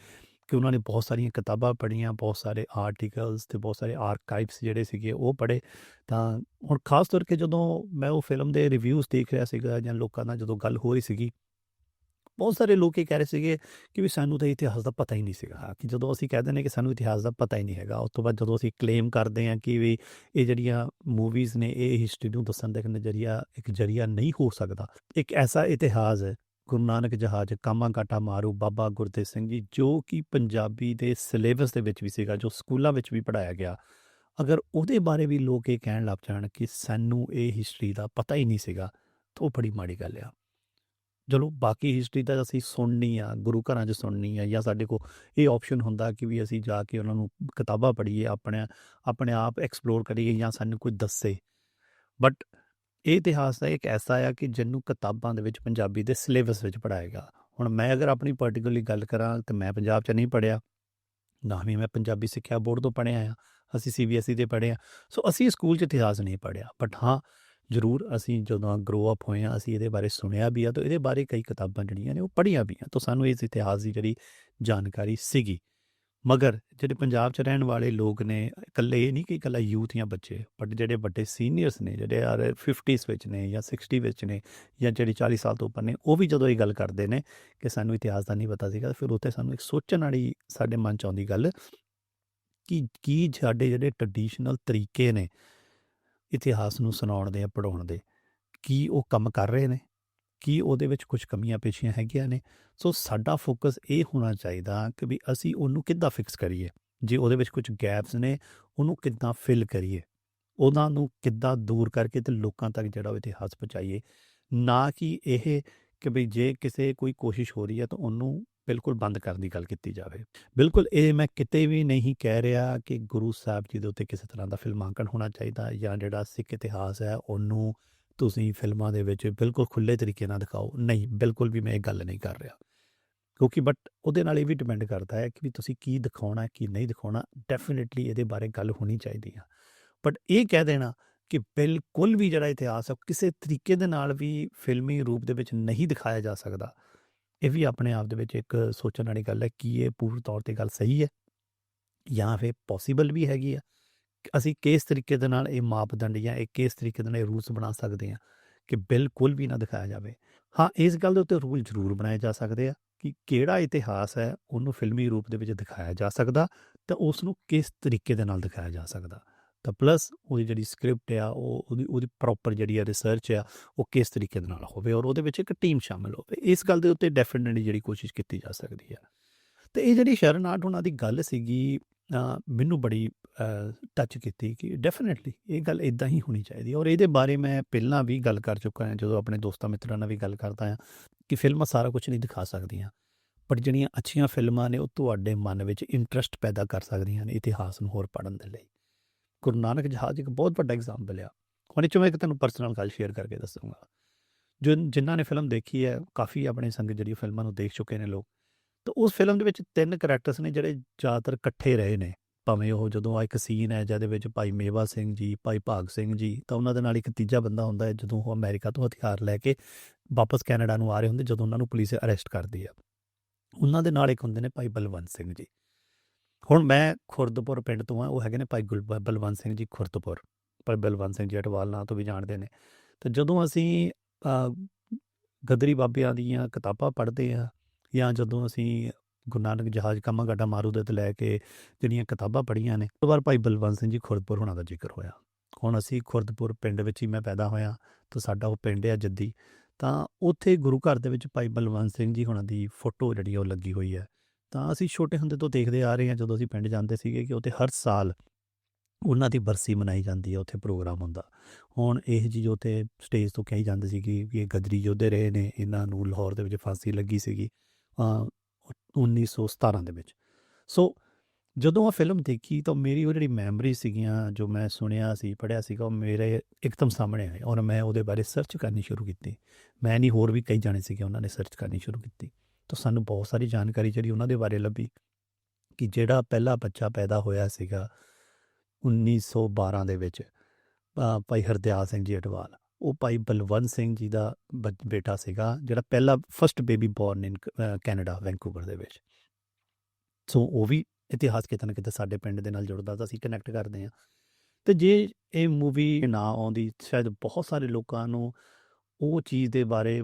ਕਿ ਉਹਨਾਂ ਨੇ ਬਹੁਤ ਸਾਰੀਆਂ ਕਿਤਾਬਾਂ ਪੜ੍ਹੀਆਂ, ਬਹੁਤ ਸਾਰੇ ਆਰਟੀਕਲਸ ਤੇ ਬਹੁਤ ਸਾਰੇ ਆਰਕਾਈਵਸ ਜਿਹੜੇ ਸੀਗੇ ਉਹ ਪੜ੍ਹੇ। ਤਾਂ ਹੁਣ ਖਾਸ ਤੌਰ ਤੇ ਜਦੋਂ ਮੈਂ ਉਹ ਫਿਲਮ ਦੇ ਰਿਵਿਊਜ਼ ਦੇਖ ਰਿਹਾ ਸੀਗਾ ਜਾਂ ਲੋਕਾਂ ਨਾਲ ਜਦੋਂ ਗੱਲ ਹੋ ਰਹੀ ਸੀਗੀ ਬਹੁਤ ਸਾਰੇ ਲੋਕ ਇਹ ਕਹਿ ਰਹੇ ਸੀਗੇ ਕਿ ਵੀ ਸਾਨੂੰ ਤਾਂ ਇਤਿਹਾਸ ਦਾ ਪਤਾ ਹੀ ਨਹੀਂ ਸੀਗਾ। ਕਿ ਜਦੋਂ ਅਸੀਂ ਕਹਿੰਦੇ ਨੇ ਕਿ ਸਾਨੂੰ ਇਤਿਹਾਸ ਦਾ ਪਤਾ ਹੀ ਨਹੀਂ ਹੈਗਾ, ਉਸ ਤੋਂ ਬਾਅਦ ਜਦੋਂ ਅਸੀਂ ਕਲੇਮ ਕਰਦੇ ਹਾਂ ਕਿ ਵੀ ਇਹ ਜਿਹੜੀਆਂ ਮੂਵੀਜ਼ ਨੇ, ਇਹ ਹਿਸਟਰੀ ਨੂੰ ਦੱਸਣ ਦਾ ਇੱਕ ਨਜ਼ਰੀਆ, ਇੱਕ ਜਰੀਆ ਨਹੀਂ ਹੋ ਸਕਦਾ। ਇੱਕ ਐਸਾ ਇਤਿਹਾਸ ਹੈ, ਗੁਰੂ ਨਾਨਕ ਜਹਾਜ਼, ਕਾਮਾ ਕਾਟਾ ਮਾਰੂ, ਬਾਬਾ ਗੁਰਦੇਵ ਸਿੰਘ ਜੀ, ਜੋ ਕਿ ਪੰਜਾਬੀ ਦੇ ਸਿਲੇਬਸ ਦੇ ਵਿੱਚ ਵੀ ਸੀਗਾ, ਜੋ ਸਕੂਲਾਂ ਵਿੱਚ ਵੀ ਪੜਾਇਆ ਗਿਆ। ਅਗਰ ਉਹਦੇ ਬਾਰੇ ਵੀ ਲੋਕ ਇਹ ਕਹਿਣ ਲੱਗ ਜਾਣ ਕਿ ਸਾਨੂੰ ਇਹ ਹਿਸਟਰੀ ਦਾ ਪਤਾ ਹੀ ਨਹੀਂ ਸੀਗਾ, ਤਾਂ ਉਹ ਬੜੀ ਮਾੜੀ ਗੱਲ ਆ। ਚਲੋ ਬਾਕੀ ਹਿਸਟਰੀ ਤਾਂ ਅਸੀਂ ਸੁਣਨੀ ਆ, ਗੁਰੂ ਘਰਾਂ 'ਚ ਸੁਣਨੀ ਆ ਜਾਂ ਸਾਡੇ ਕੋਲ ਇਹ ਆਪਸ਼ਨ ਹੁੰਦਾ ਕਿ ਵੀ ਅਸੀਂ ਜਾ ਕੇ ਉਹਨਾਂ ਨੂੰ ਕਿਤਾਬਾਂ ਪੜ੍ਹੀਏ, ਆਪਣੇ ਆਪਣੇ ਆਪ ਐਕਸਪਲੋਰ ਕਰੀਏ ਜਾਂ ਸਾਨੂੰ ਕੋਈ ਦੱਸੇ। ਬਟ ਇਹ ਇਤਿਹਾਸ ਦਾ ਇੱਕ ਐਸਾ ਆ ਕਿ ਜਿਹਨੂੰ ਕਿਤਾਬਾਂ ਦੇ ਵਿੱਚ, ਪੰਜਾਬੀ ਦੇ ਸਿਲੇਬਸ ਵਿੱਚ ਪੜਾਏਗਾ ਹੁਣ ਮੈਂ ਅਗਰ ਆਪਣੀ ਪਾਰਟਿਕੂਲਰਲੀ ਗੱਲ ਕਰਾਂ ਤੇ ਮੈਂ ਪੰਜਾਬ 'ਚ ਨਹੀਂ ਪੜਿਆ ਨਾ ਵੀ ਮੈਂ ਪੰਜਾਬੀ ਸਿੱਖਿਆ ਬੋਰਡ ਤੋਂ ਪੜ੍ਹਿਆ ਆ, ਅਸੀਂ ਸੀਬੀਐਸਈ ਤੇ ਪੜ੍ਹੇ ਆ। ਸੋ ਅਸੀਂ ਸਕੂਲ 'ਚ ਇਤਿਹਾਸ ਨਹੀਂ ਪੜਿਆ ਬਟ ਹਾਂ ਜ਼ਰੂਰ ਅਸੀਂ ਜਦੋਂ ਗਰੋ ਅਪ ਹੋਏ ਆ ਅਸੀਂ ਇਹਦੇ ਬਾਰੇ ਸੁਣਿਆ ਵੀ ਆ ਤਾਂ ਇਹਦੇ ਬਾਰੇ ਕਈ ਕਿਤਾਬਾਂ ਜਿਹੜੀਆਂ ਨੇ ਉਹ ਪੜ੍ਹੀਆਂ ਵੀ ਆ ਤਾਂ ਸਾਨੂੰ ਇਸ ਇਤਿਹਾਸ ਦੀ ਜਿਹੜੀ ਜਾਣਕਾਰੀ ਸੀਗੀ। ਮਗਰ ਜਿਹੜੇ ਪੰਜਾਬ 'ਚ ਰਹਿਣ ਵਾਲੇ ਲੋਕ ਨੇ, ਇਕੱਲੇ ਇਹ ਨਹੀਂ ਕਿ ਇਕੱਲਾ ਯੂਥ ਜਾਂ ਬੱਚੇ ਬਟ ਜਿਹੜੇ ਵੱਡੇ ਸੀਨੀਅਰਸ ਨੇ, ਜਿਹੜੇ ਯਾਰ 50s ਵਿੱਚ ਨੇ ਜਾਂ 60 ਵਿੱਚ ਨੇ ਜਾਂ ਜਿਹੜੇ 40 ਸਾਲ ਤੋਂ ਉੱਪਰ ਨੇ, ਉਹ ਵੀ ਜਦੋਂ ਇਹ ਗੱਲ ਕਰਦੇ ਨੇ ਕਿ ਸਾਨੂੰ ਇਤਿਹਾਸ ਦਾ ਨਹੀਂ ਪਤਾ ਸੀਗਾ ਫਿਰ ਉੱਥੇ ਸਾਨੂੰ ਇੱਕ ਸੋਚਣ ਵਾਲੀ ਸਾਡੇ ਮਨ 'ਚ ਆਉਂਦੀ ਗੱਲ ਕਿ ਕੀ ਸਾਡੇ ਜਿਹੜੇ ਟ੍ਰੈਡੀਸ਼ਨਲ ਤਰੀਕੇ ਨੇ ਇਤਿਹਾਸ ਨੂੰ ਸੁਣਾਉਣ ਦੇ ਪੜਾਉਣ ਦੇ ਕੀ ਉਹ ਕੰਮ ਕਰ ਰਹੇ ਨੇ? ਕੀ ਉਹਦੇ ਵਿੱਚ ਕੁਝ ਕਮੀਆਂ ਪੇਸ਼ੀਆਂ ਹੈਗੀਆਂ ਨੇ? ਸੋ ਸਾਡਾ ਫੋਕਸ ਇਹ ਹੋਣਾ ਚਾਹੀਦਾ ਕਿ ਵੀ ਅਸੀਂ ਉਹਨੂੰ ਕਿੱਦਾਂ ਫਿਕਸ ਕਰੀਏ? ਜੇ ਉਹਦੇ ਵਿੱਚ ਕੁਝ ਗੈਪਸ ਨੇ, ਉਹਨੂੰ ਕਿੱਦਾਂ ਫਿਲ ਕਰੀਏ? ਉਹਨਾਂ ਨੂੰ ਕਿੱਦਾਂ ਦੂਰ ਕਰਕੇ ਤੇ ਲੋਕਾਂ ਤੱਕ ਜਿਹੜਾ ਉਹ ਇਤਿਹਾਸ ਪਹੁੰਚਾਈਏ? ਨਾ ਕਿ ਇਹ ਕਿ ਵੀ ਜੇ ਕਿਸੇ ਕੋਈ ਕੋਸ਼ਿਸ਼ ਹੋ ਰਹੀ ਹੈ ਤਾਂ ਉਹਨੂੰ ਬਿਲਕੁਲ ਬੰਦ ਕਰਨ ਦੀ ਗੱਲ ਕੀਤੀ ਜਾਵੇ। ਬਿਲਕੁਲ ਇਹ ਮੈਂ ਕਿਤੇ ਵੀ ਨਹੀਂ ਕਹਿ ਰਿਹਾ ਕਿ ਗੁਰੂ ਸਾਹਿਬ ਜੀ ਦੇ ਉੱਤੇ ਕਿਸੇ ਤਰ੍ਹਾਂ ਦਾ ਫਿਲਮਾਂਕਣ ਹੋਣਾ ਚਾਹੀਦਾ ਜਾਂ ਜਿਹੜਾ ਸਿੱਖ ਇਤਿਹਾਸ ਹੈ ਉਹਨੂੰ ਤੁਸੀਂ ਫਿਲਮਾਂ ਦੇ ਵਿੱਚ ਬਿਲਕੁਲ ਖੁੱਲੇ ਤਰੀਕੇ ਨਾਲ ਦਿਖਾਓ। ਨਹੀਂ, ਬਿਲਕੁਲ ਵੀ ਮੈਂ ਇਹ ਗੱਲ ਨਹੀਂ ਕਰ ਰਿਹਾ। ਕਿਉਂਕਿ ਬਟ ਉਹਦੇ ਨਾਲ ਇਹ ਵੀ ਡਿਪੈਂਡ ਕਰਦਾ ਹੈ ਕਿ ਵੀ ਤੁਸੀਂ ਕੀ ਦਿਖਾਉਣਾ, ਕੀ ਨਹੀਂ ਦਿਖਾਉਣਾ ਡੈਫੀਨਿਟਲੀ ਇਹਦੇ ਬਾਰੇ ਗੱਲ ਹੋਣੀ ਚਾਹੀਦੀ ਆ। ਬਟ ਇਹ ਕਹਿ ਦੇਣਾ ਕਿ ਬਿਲਕੁਲ ਵੀ ਜਿਹੜਾ ਇਤਿਹਾਸ ਹੈ ਕਿਸੇ ਤਰੀਕੇ ਦੇ ਨਾਲ ਵੀ ਫਿਲਮੀ ਰੂਪ ਦੇ ਵਿੱਚ ਨਹੀਂ ਦਿਖਾਇਆ ਜਾ ਸਕਦਾ। ਇਹ ਵੀ ਆਪਣੇ ਆਪ ਦੇ ਵਿੱਚ ਇੱਕ ਸੋਚਣ ਵਾਲੀ ਗੱਲ ਹੈ ਕਿ ਇਹ ਪੂਰਨ ਤੌਰ ਤੇ ਗੱਲ ਸਹੀ ਹੈ ਜਾਂ ਫਿਰ ਪੋਸੀਬਲ ਵੀ ਹੈਗੀ ਆ। ਅਸੀਂ ਕਿਸ ਤਰੀਕੇ ਦੇ ਨਾਲ ਇਹ ਮਾਪਦੰਡ ਜਾਂ ਇਹ ਕਿਸ ਤਰੀਕੇ ਦੇ ਨਾਲ ਇਹ ਰੂਲਸ ਬਣਾ ਸਕਦੇ ਹਾਂ ਕਿ ਬਿਲਕੁਲ ਵੀ ਨਾ ਦਿਖਾਇਆ ਜਾਵੇ। ਹਾਂ, ਇਸ ਗੱਲ ਦੇ ਉੱਤੇ ਰੂਲ ਜ਼ਰੂਰ ਬਣਾਏ ਜਾ ਸਕਦੇ ਆ ਕਿ ਕਿਹੜਾ ਇਤਿਹਾਸ ਹੈ, ਉਹਨੂੰ ਫਿਲਮੀ ਰੂਪ ਦੇ ਵਿੱਚ ਦਿਖਾਇਆ ਜਾ ਸਕਦਾ ਤਾਂ ਉਸ ਨੂੰ ਕਿਸ ਤਰੀਕੇ ਦੇ ਨਾਲ ਦਿਖਾਇਆ ਜਾ ਸਕਦਾ। ਤਾਂ ਪਲੱਸ ਉਹਦੀ ਜਿਹੜੀ ਸਕ੍ਰਿਪਟ ਆ, ਉਹ ਉਹਦੀ ਉਹਦੀ ਪ੍ਰੋਪਰ ਜਿਹੜੀ ਆ ਰਿਸਰਚ ਆ, ਉਹ ਕਿਸ ਤਰੀਕੇ ਦੇ ਨਾਲ ਹੋਵੇ ਔਰ ਉਹਦੇ ਵਿੱਚ ਇੱਕ ਟੀਮ ਸ਼ਾਮਿਲ ਹੋਵੇ। ਇਸ ਗੱਲ ਦੇ ਉੱਤੇ ਡੈਫੀਨਿਟਲੀ ਜਿਹੜੀ ਕੋਸ਼ਿਸ਼ ਕੀਤੀ ਜਾ ਸਕਦੀ ਆ। ਤੇ ਇਹ ਜਿਹੜੀ ਸ਼ਰਨ ਆਟ ਉਹਨਾਂ ਦੀ ਗੱਲ ਸੀਗੀ ਮੈਨੂੰ ਬੜੀ ਟੱਚ ਕੀਤੀ ਕਿ ਡੈਫੀਨਿਟਲੀ ਇਹ ਗੱਲ ਇਦਾਂ ਹੀ ਹੋਣੀ ਚਾਹੀਦੀ ਔਰ ਇਹਦੇ ਬਾਰੇ ਮੈਂ ਪਹਿਲਾਂ ਵੀ ਗੱਲ ਕਰ ਚੁੱਕਾ ਹਾਂ, ਜਦੋਂ ਆਪਣੇ ਦੋਸਤਾਂ ਮਿੱਤਰਾਂ ਨਾਲ ਵੀ ਗੱਲ ਕਰਦਾ ਹਾਂ ਕਿ ਫਿਲਮਾਂ ਸਾਰਾ ਕੁਝ ਨਹੀਂ ਦਿਖਾ ਸਕਦੀਆਂ, ਪਰ ਜਿਹੜੀਆਂ ਅੱਛੀਆਂ ਫਿਲਮਾਂ ਨੇ ਉਹ ਤੁਹਾਡੇ ਮਨ ਵਿੱਚ ਇੰਟਰਸਟ ਪੈਦਾ ਕਰ ਸਕਦੀਆਂ ਨੇ ਇਤਿਹਾਸ ਨੂੰ ਹੋਰ ਪੜ੍ਹਨ ਦੇ ਲਈ। ਗੁਰੂ ਨਾਨਕ ਜਹਾਜ਼ ਇੱਕ ਬਹੁਤ ਵੱਡਾ ਐਗਜ਼ਾਮਪਲ ਆ। ਉਹਨੇ ਚੋਂ ਮੈਂ ਇੱਕ ਤੁਹਾਨੂੰ ਪਰਸਨਲ ਗੱਲ ਸ਼ੇਅਰ ਕਰਕੇ ਦੱਸੂਗਾ। ਜੋ ਜਿਨ੍ਹਾਂ ਨੇ ਫਿਲਮ ਦੇਖੀ ਹੈ, ਕਾਫੀ ਆਪਣੇ ਸੰਗ ਜਿਹੜੀ ਫਿਲਮਾਂ ਨੂੰ ਦੇਖ ਚੁੱਕੇ ਨੇ ਲੋਕ, ਤਾਂ ਉਸ ਫਿਲਮ ਦੇ ਵਿੱਚ ਤਿੰਨ ਕੈਰੈਕਟਰਸ ਨੇ ਜਿਹੜੇ ਜ਼ਿਆਦਾਤਰ ਇਕੱਠੇ ਰਹੇ ਨੇ। ਭਾਵੇਂ ਉਹ ਜਦੋਂ ਆ ਇੱਕ ਸੀਨ ਹੈ ਜਿਹਦੇ ਵਿੱਚ ਭਾਈ ਮੇਵਾ ਸਿੰਘ ਜੀ, ਭਾਈ ਭਾਗ ਸਿੰਘ ਜੀ, ਤਾਂ ਉਹਨਾਂ ਦੇ ਨਾਲ ਇੱਕ ਤੀਜਾ ਬੰਦਾ ਹੁੰਦਾ ਹੈ ਜਦੋਂ ਉਹ ਅਮਰੀਕਾ ਤੋਂ ਹਥਿਆਰ ਲੈ ਕੇ ਵਾਪਸ ਕੈਨੇਡਾ ਨੂੰ ਆ ਰਹੇ ਹੁੰਦੇ, ਜਦੋਂ ਉਹਨਾਂ ਨੂੰ ਪੁਲਿਸ ਅਰੈਸਟ ਕਰਦੀ ਆ। ਉਹਨਾਂ ਦੇ ਨਾਲ ਇੱਕ ਹੁੰਦੇ ਨੇ ਭਾਈ ਬਲਵੰਤ ਸਿੰਘ ਜੀ। ਹੁਣ ਮੈਂ ਖੁਰਦਪੁਰ ਪਿੰਡ ਤੋਂ ਆ ਉਹ ਹੈਗੇ ਨੇ ਭਾਈ ਗੁਲ ਬਲਵੰਤ ਸਿੰਘ ਜੀ ਖੁਰਦਪੁਰ ਭਾਈ ਬਲਵੰਤ ਸਿੰਘ ਜੀ ਅਟਵਾਲ ਨਾਂ ਤੋਂ ਵੀ ਜਾਣਦੇ ਨੇ। ਤੇ ਜਦੋਂ ਅਸੀਂ ਅ, ਗਦਰੀ ਬਾਬਿਆਂ ਦੀਆਂ ਕਿਤਾਬਾਂ ਪੜ੍ਹਦੇ ਆ ਜਾਂ ਜਦੋਂ ਅਸੀਂ ਗੁਰੂ ਨਾਨਕ ਜਹਾਜ਼ ਕਾਮਾ ਗਾਡਾ ਮਾਰੂ ਦੇ ਤੋਂ ਲੈ ਕੇ ਜਿਹੜੀਆਂ ਕਿਤਾਬਾਂ ਪੜ੍ਹੀਆਂ ਨੇ ਉਹ ਵਾਰ ਭਾਈ ਬਲਵੰਤ ਸਿੰਘ ਜੀ ਖੁਰਦਪੁਰ ਹੋਣਾ ਦਾ ਜ਼ਿਕਰ ਹੋਇਆ। ਹੁਣ ਅਸੀਂ ਖੁਰਦਪੁਰ ਪਿੰਡ ਵਿੱਚ ਹੀ ਮੈਂ ਪੈਦਾ ਹੋਇਆ ਤਾਂ ਸਾਡਾ ਉਹ ਪਿੰਡ ਹੈ ਜੱਦੀ। ਤਾਂ ਉੱਥੇ ਗੁਰੂ ਘਰ ਦੇ ਵਿੱਚ ਭਾਈ ਬਲਵੰਤ ਸਿੰਘ ਜੀ ਹੋਣਾ ਦੀ ਫੋਟੋ ਜਿਹੜੀ ਆ ਉਹ ਲੱਗੀ ਹੋਈ ਹੈ। ਤਾਂ ਅਸੀਂ ਛੋਟੇ ਹੁੰਦੇ ਤੋਂ ਦੇਖਦੇ ਆ ਰਹੇ ਹਾਂ ਜਦੋਂ ਅਸੀਂ ਪਿੰਡ ਜਾਂਦੇ ਸੀਗੇ ਕਿ ਉੱਥੇ ਹਰ ਸਾਲ ਉਹਨਾਂ ਦੀ ਬਰਸੀ ਮਨਾਈ ਜਾਂਦੀ ਹੈ ਉੱਥੇ ਪ੍ਰੋਗਰਾਮ ਹੁੰਦਾ। ਹੁਣ ਇਹ ਜੀ ਜੋ ਤੇ ਸਟੇਜ ਤੋਂ ਕਹੀ ਜਾਂਦੇ ਸੀ ਕਿ ਵੀ ਇਹ ਗਦਰੀ ਯੋਧੇ ਰਹੇ ਨੇ ਇਹਨਾਂ ਨੂੰ ਲਾਹੌਰ ਦੇ ਵਿੱਚ ਫਾਂਸੀ ਲੱਗੀ ਸੀਗੀ ਅ, 1917 ਦੇ ਵਿੱਚ। ਸੋ ਜਦੋਂ ਆ ਫਿਲਮ ਦੇਖੀ ਤਾਂ ਮੇਰੀ ਉਹ ਜਿਹੜੀ ਮੈਮਰੀ ਸੀਗੀਆਂ ਜੋ ਮੈਂ ਸੁਣਿਆ ਸੀ ਪੜਿਆ ਸੀਗਾ ਉਹ ਮੇਰੇ ਇੱਕਦਮ ਸਾਹਮਣੇ ਆਏ ਔਰ ਮੈਂ ਉਹਦੇ ਬਾਰੇ ਸਰਚ ਕਰਨੀ ਸ਼ੁਰੂ ਕੀਤੀ। ਮੈਂ ਨਹੀਂ ਹੋਰ ਵੀ ਕਈ ਜਾਣੇ ਸੀਗੇ ਉਹਨਾਂ ਨੇ ਸਰਚ ਕਰਨੀ ਸ਼ੁਰੂ ਕੀਤੀ। ਤਾਂ ਸਾਨੂੰ ਬਹੁਤ ਸਾਰੀ ਜਾਣਕਾਰੀ ਜਿਹੜੀ ਉਹਨਾਂ ਦੇ ਬਾਰੇ ਲੱਭੀ ਕਿ ਜਿਹੜਾ ਪਹਿਲਾ ਬੱਚਾ ਪੈਦਾ ਹੋਇਆ ਸੀਗਾ 1912 ਦੇ ਵਿੱਚ ਭਾਈ ਹਰਦਿਆਲ ਸਿੰਘ ਜੀ ਅਟਵਾਲ, ਉਹ ਭਾਈ ਬਲਵੰਤ ਸਿੰਘ ਜੀ ਦਾ ਬੱਚ- ਬੇਟਾ ਸੀਗਾ, ਜਿਹੜਾ ਪਹਿਲਾ first baby born in Canada Vancouver ਦੇ ਵਿੱਚ। ਸੋ ਉਹ ਵੀ ਇਤਿਹਾਸ ਕਿਤੇ ਨਾ ਕਿਤੇ ਸਾਡੇ ਪਿੰਡ ਦੇ ਨਾਲ ਜੁੜਦਾ ਤਾਂ ਅਸੀਂ ਕਨੈਕਟ ਕਰਦੇ ਹਾਂ। ਤੇ ਜੇ ਇਹ ਮੂਵੀ ਨਾ ਆਉਂਦੀ, ਸ਼ਾਇਦ ਬਹੁਤ ਸਾਰੇ ਲੋਕਾਂ ਨੂੰ ਉਹ ਚੀਜ਼ ਦੇ ਬਾਰੇ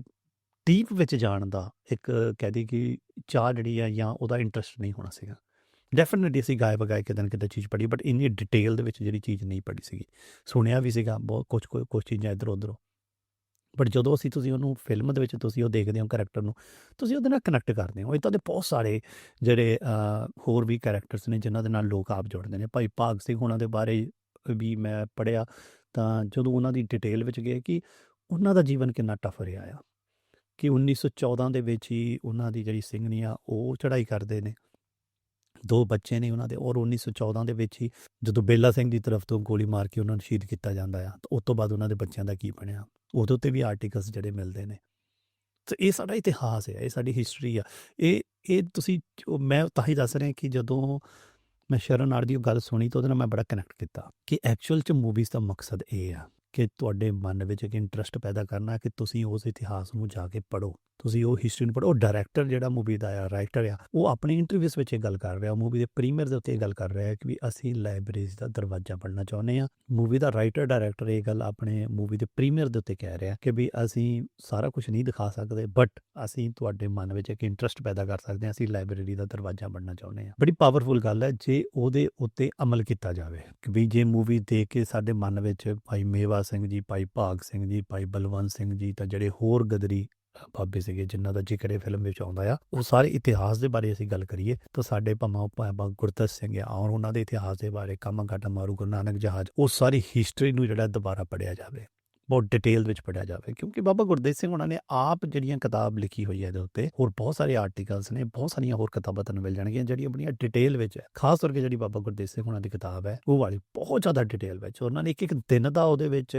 ਡੀਪ ਵਿੱਚ ਜਾਣ ਦਾ ਇੱਕ ਕਹਦੀ ਕਿ ਚਾਹ ਜਿਹੜੀ ਹੈ ਜਾਂ ਉਹਦਾ ਇੰਟਰਸਟ ਨਹੀਂ ਹੋਣਾ ਸੀਗਾ। ਡੈਫੀਨਿਟਲੀ ਅਸੀਂ ਗਾਇਬ ਗਾਇ ਕਿਤੇ ਨਾ ਕਿਤੇ ਚੀਜ਼ ਪੜ੍ਹੀ ਬਟ ਇੰਨੀ ਡਿਟੇਲ ਦੇ ਵਿੱਚ ਜਿਹੜੀ ਚੀਜ਼ ਨਹੀਂ ਪੜ੍ਹੀ ਸੀਗੀ। ਸੁਣਿਆ ਵੀ ਸੀਗਾ ਬਹੁਤ ਕੁਝ ਕੁਝ ਚੀਜ਼ਾਂ ਇੱਧਰ ਉੱਧਰੋਂ। ਬਟ ਜਦੋਂ ਅਸੀਂ ਤੁਸੀਂ ਉਹਨੂੰ ਫਿਲਮ ਦੇ ਵਿੱਚ ਤੁਸੀਂ ਉਹ ਦੇਖਦੇ ਹੋ ਕੈਰੈਕਟਰ ਨੂੰ, ਤੁਸੀਂ ਉਹਦੇ ਨਾਲ ਕਨੈਕਟ ਕਰਦੇ ਹੋ। ਇਦਾਂ ਦੇ ਬਹੁਤ ਸਾਰੇ ਜਿਹੜੇ ਹੋਰ ਵੀ ਕੈਰੈਕਟਰਸ ਨੇ ਜਿਨ੍ਹਾਂ ਦੇ ਨਾਲ ਲੋਕ ਆਪ ਜੁੜਦੇ ਨੇ। ਭਾਈ ਭਾਗ ਸਿੰਘ ਉਹਨਾਂ ਦੇ ਬਾਰੇ ਵੀ ਮੈਂ ਪੜਿਆ ਤਾਂ ਜਦੋਂ ਉਹਨਾਂ ਦੀ ਡਿਟੇਲ ਵਿੱਚ ਗਏ ਕਿ ਉਹਨਾਂ ਦਾ ਜੀਵਨ ਕਿੰਨਾ ਟਫ ਰਿਹਾ ਆ। ਕਿ 1914 ਦੇ ਵਿੱਚ ਹੀ ਉਹਨਾਂ ਦੀ ਜਿਹੜੀ ਸਿੰਘਣੀ ਆ, ਉਹ ਚੜ੍ਹਾਈ ਕਰਦੇ ਨੇ। ਦੋ ਬੱਚੇ ਨੇ ਉਹਨਾਂ ਦੇ ਔਰ 1914 ਦੇ ਵਿੱਚ ਹੀ ਜਦੋਂ ਬੇਲਾ ਸਿੰਘ ਦੀ ਤਰਫ ਤੋਂ ਗੋਲੀ ਮਾਰ ਕੇ ਉਹਨਾਂ ਨੂੰ ਸ਼ਹੀਦ ਕੀਤਾ ਜਾਂਦਾ ਆ, ਤਾਂ ਉਸ ਤੋਂ ਬਾਅਦ ਉਹਨਾਂ ਦੇ ਬੱਚਿਆਂ ਦਾ ਕੀ ਬਣਿਆ? ਉਹਦੇ ਉੱਤੇ ਵੀ ਆਰਟੀਕਲਸ ਜਿਹੜੇ ਮਿਲਦੇ ਨੇ। ਤੇ ਇਹ ਸਾਡਾ ਇਤਿਹਾਸ ਹੈ ਇਹ ਸਾਡੀ ਹਿਸਟਰੀ ਆ। ਇਹ ਇਹ ਤੁਸੀਂ, ਮੈਂ ਤਾਂ ਹੀ ਦੱਸ ਰਿਹਾ ਕਿ ਜਦੋਂ ਮੈਂ ਸ਼ਰਨ ਆਰ ਦੀ ਉਹ ਗੱਲ ਸੁਣੀ ਤਾਂ ਉਹਦੇ ਨਾਲ ਮੈਂ ਬੜਾ ਕਨੈਕਟ ਕੀਤਾ ਕਿ ਐਕਚੁਅਲ ਚ ਮੂਵੀਜ਼ ਦਾ ਮਕਸਦ ਇਹ ਆ। ਕਿ ਤੁਹਾਡੇ ਮਨ ਵਿੱਚ ਇੱਕ ਇੰਟਰਸਟ ਪੈਦਾ ਕਰਨਾ ਕਿ ਤੁਸੀਂ ਉਸ ਇਤਿਹਾਸ ਨੂੰ ਜਾ ਕੇ ਪੜੋ ਤੁਸੀਂ ਉਹ ਹਿਸਟਰੀ ਨੂੰ ਪੜੋ ਉਹ ਡਾਇਰੈਕਟਰ ਜਿਹੜਾ ਮੂਵੀ ਦਾ ਆ ਰਾਈਟਰ ਆ, ਉਹ ਆਪਣੇ ਇੰਟਰਵਿਊਸ ਵਿੱਚ ਇਹ ਗੱਲ ਕਰ ਰਿਹਾ ਮੂਵੀ ਦੇ ਪ੍ਰੀਮੀਅਰ ਦੇ ਉੱਤੇ ਇਹ ਗੱਲ ਕਰ ਰਿਹਾ ਕਿ ਵੀ ਅਸੀਂ ਲਾਇਬ੍ਰੇਰੀ ਦਾ ਦਰਵਾਜ਼ਾ ਬਣਨਾ ਚਾਹੁੰਦੇ ਆ ਮੂਵੀ ਦਾ ਰਾਈਟਰ ਡਾਇਰੈਕਟਰ ਇਹ ਗੱਲ ਆਪਣੇ ਮੂਵੀ ਦੇ ਪ੍ਰੀਮੀਅਰ ਦੇ ਉੱਤੇ ਕਹਿ ਰਿਹਾ ਕਿ ਵੀ ਅਸੀਂ ਸਾਰਾ ਕੁਝ ਨਹੀਂ ਦਿਖਾ ਸਕਦੇ ਬਟ ਅਸੀਂ ਤੁਹਾਡੇ ਮਨ ਵਿੱਚ ਇੱਕ ਇੰਟਰਸਟ ਪੈਦਾ ਕਰ ਸਕਦੇ ਹਾਂ, ਅਸੀਂ ਲਾਇਬ੍ਰੇਰੀ ਦਾ ਦਰਵਾਜ਼ਾ ਬਣਨਾ ਚਾਹੁੰਦੇ ਹਾਂ। ਬੜੀ ਪਾਵਰਫੁਲ ਗੱਲ ਹੈ, ਜੇ ਉਹਦੇ ਉੱਤੇ ਅਮਲ ਕੀਤਾ ਜਾਵੇ, ਕਿ ਵੀ ਜੇ ਮੂਵੀ ਦੇਖ ਕੇ ਸਾਡੇ ਮਨ ਵਿੱਚ ਭਾਈ ਮੇਵਾ ਸਿੰਘ ਜੀ, ਭਾਈ ਭਾਗ ਸਿੰਘ ਜੀ, ਭਾਈ ਬਲਵੰਤ ਸਿੰਘ ਜੀ, ਤਾਂ ਜਿਹੜੇ ਹੋਰ ਗਦਰੀ ਬਾਬੇ ਸੀਗੇ, ਜਿਨ੍ਹਾਂ ਦਾ ਜ਼ਿਕਰ ਇਹ ਫਿਲਮ ਵਿੱਚ ਆਉਂਦਾ ਆ, ਉਹ ਸਾਰੇ ਇਤਿਹਾਸ ਦੇ ਬਾਰੇ ਅਸੀਂ ਗੱਲ ਕਰੀਏ, ਤਾਂ ਸਾਡੇ ਭਾਵਾਂ ਭਾਵਾਂ ਬਾਬਾ ਗੁਰਦਸ ਸਿੰਘ ਆ, ਔਰ ਉਹਨਾਂ ਦੇ ਇਤਿਹਾਸ ਦੇ ਬਾਰੇ ਕਾਮਾ ਘਾਟਾ ਮਾਰੂ ਗੁਰੂ ਨਾਨਕ ਜਹਾਜ਼, ਉਹ ਸਾਰੀ ਹਿਸਟਰੀ ਨੂੰ ਜਿਹੜਾ ਦੁਬਾਰਾ ਪੜਿਆ ਜਾਵੇ। ਬਹੁਤ ਡਿਟੇਲ ਵਿੱਚ ਪੜਿਆ ਜਾਵੇ, ਕਿਉਂਕਿ ਬਾਬਾ ਗੁਰਦੇਵ ਸਿੰਘ ਉਹਨਾਂ ਨੇ ਆਪ ਜਿਹੜੀਆਂ ਕਿਤਾਬ ਲਿਖੀ ਹੋਈ ਹੈ ਇਹਦੇ ਉੱਤੇ, ਹੋਰ ਬਹੁਤ ਸਾਰੇ ਆਰਟੀਕਲਸ ਨੇ, ਬਹੁਤ ਸਾਰੀਆਂ ਹੋਰ ਕਿਤਾਬਾਂ ਤੁਹਾਨੂੰ ਮਿਲ ਜਾਣਗੀਆਂ, ਜਿਹੜੀਆਂ ਬੜੀਆਂ ਡਿਟੇਲ ਵਿੱਚ ਹੈ। ਖਾਸ ਕਰਕੇ ਜਿਹੜੀ ਬਾਬਾ ਗੁਰਦੇਵ ਸਿੰਘ ਉਹਨਾਂ ਦੀ ਕਿਤਾਬ ਹੈ, ਉਹ ਵਾਲੀ ਬਹੁਤ ਜ਼ਿਆਦਾ ਡਿਟੇਲ ਵਿੱਚ, ਉਹਨਾਂ ਨੇ ਇੱਕ ਇੱਕ ਦਿਨ ਦਾ ਉਹਦੇ ਵਿੱਚ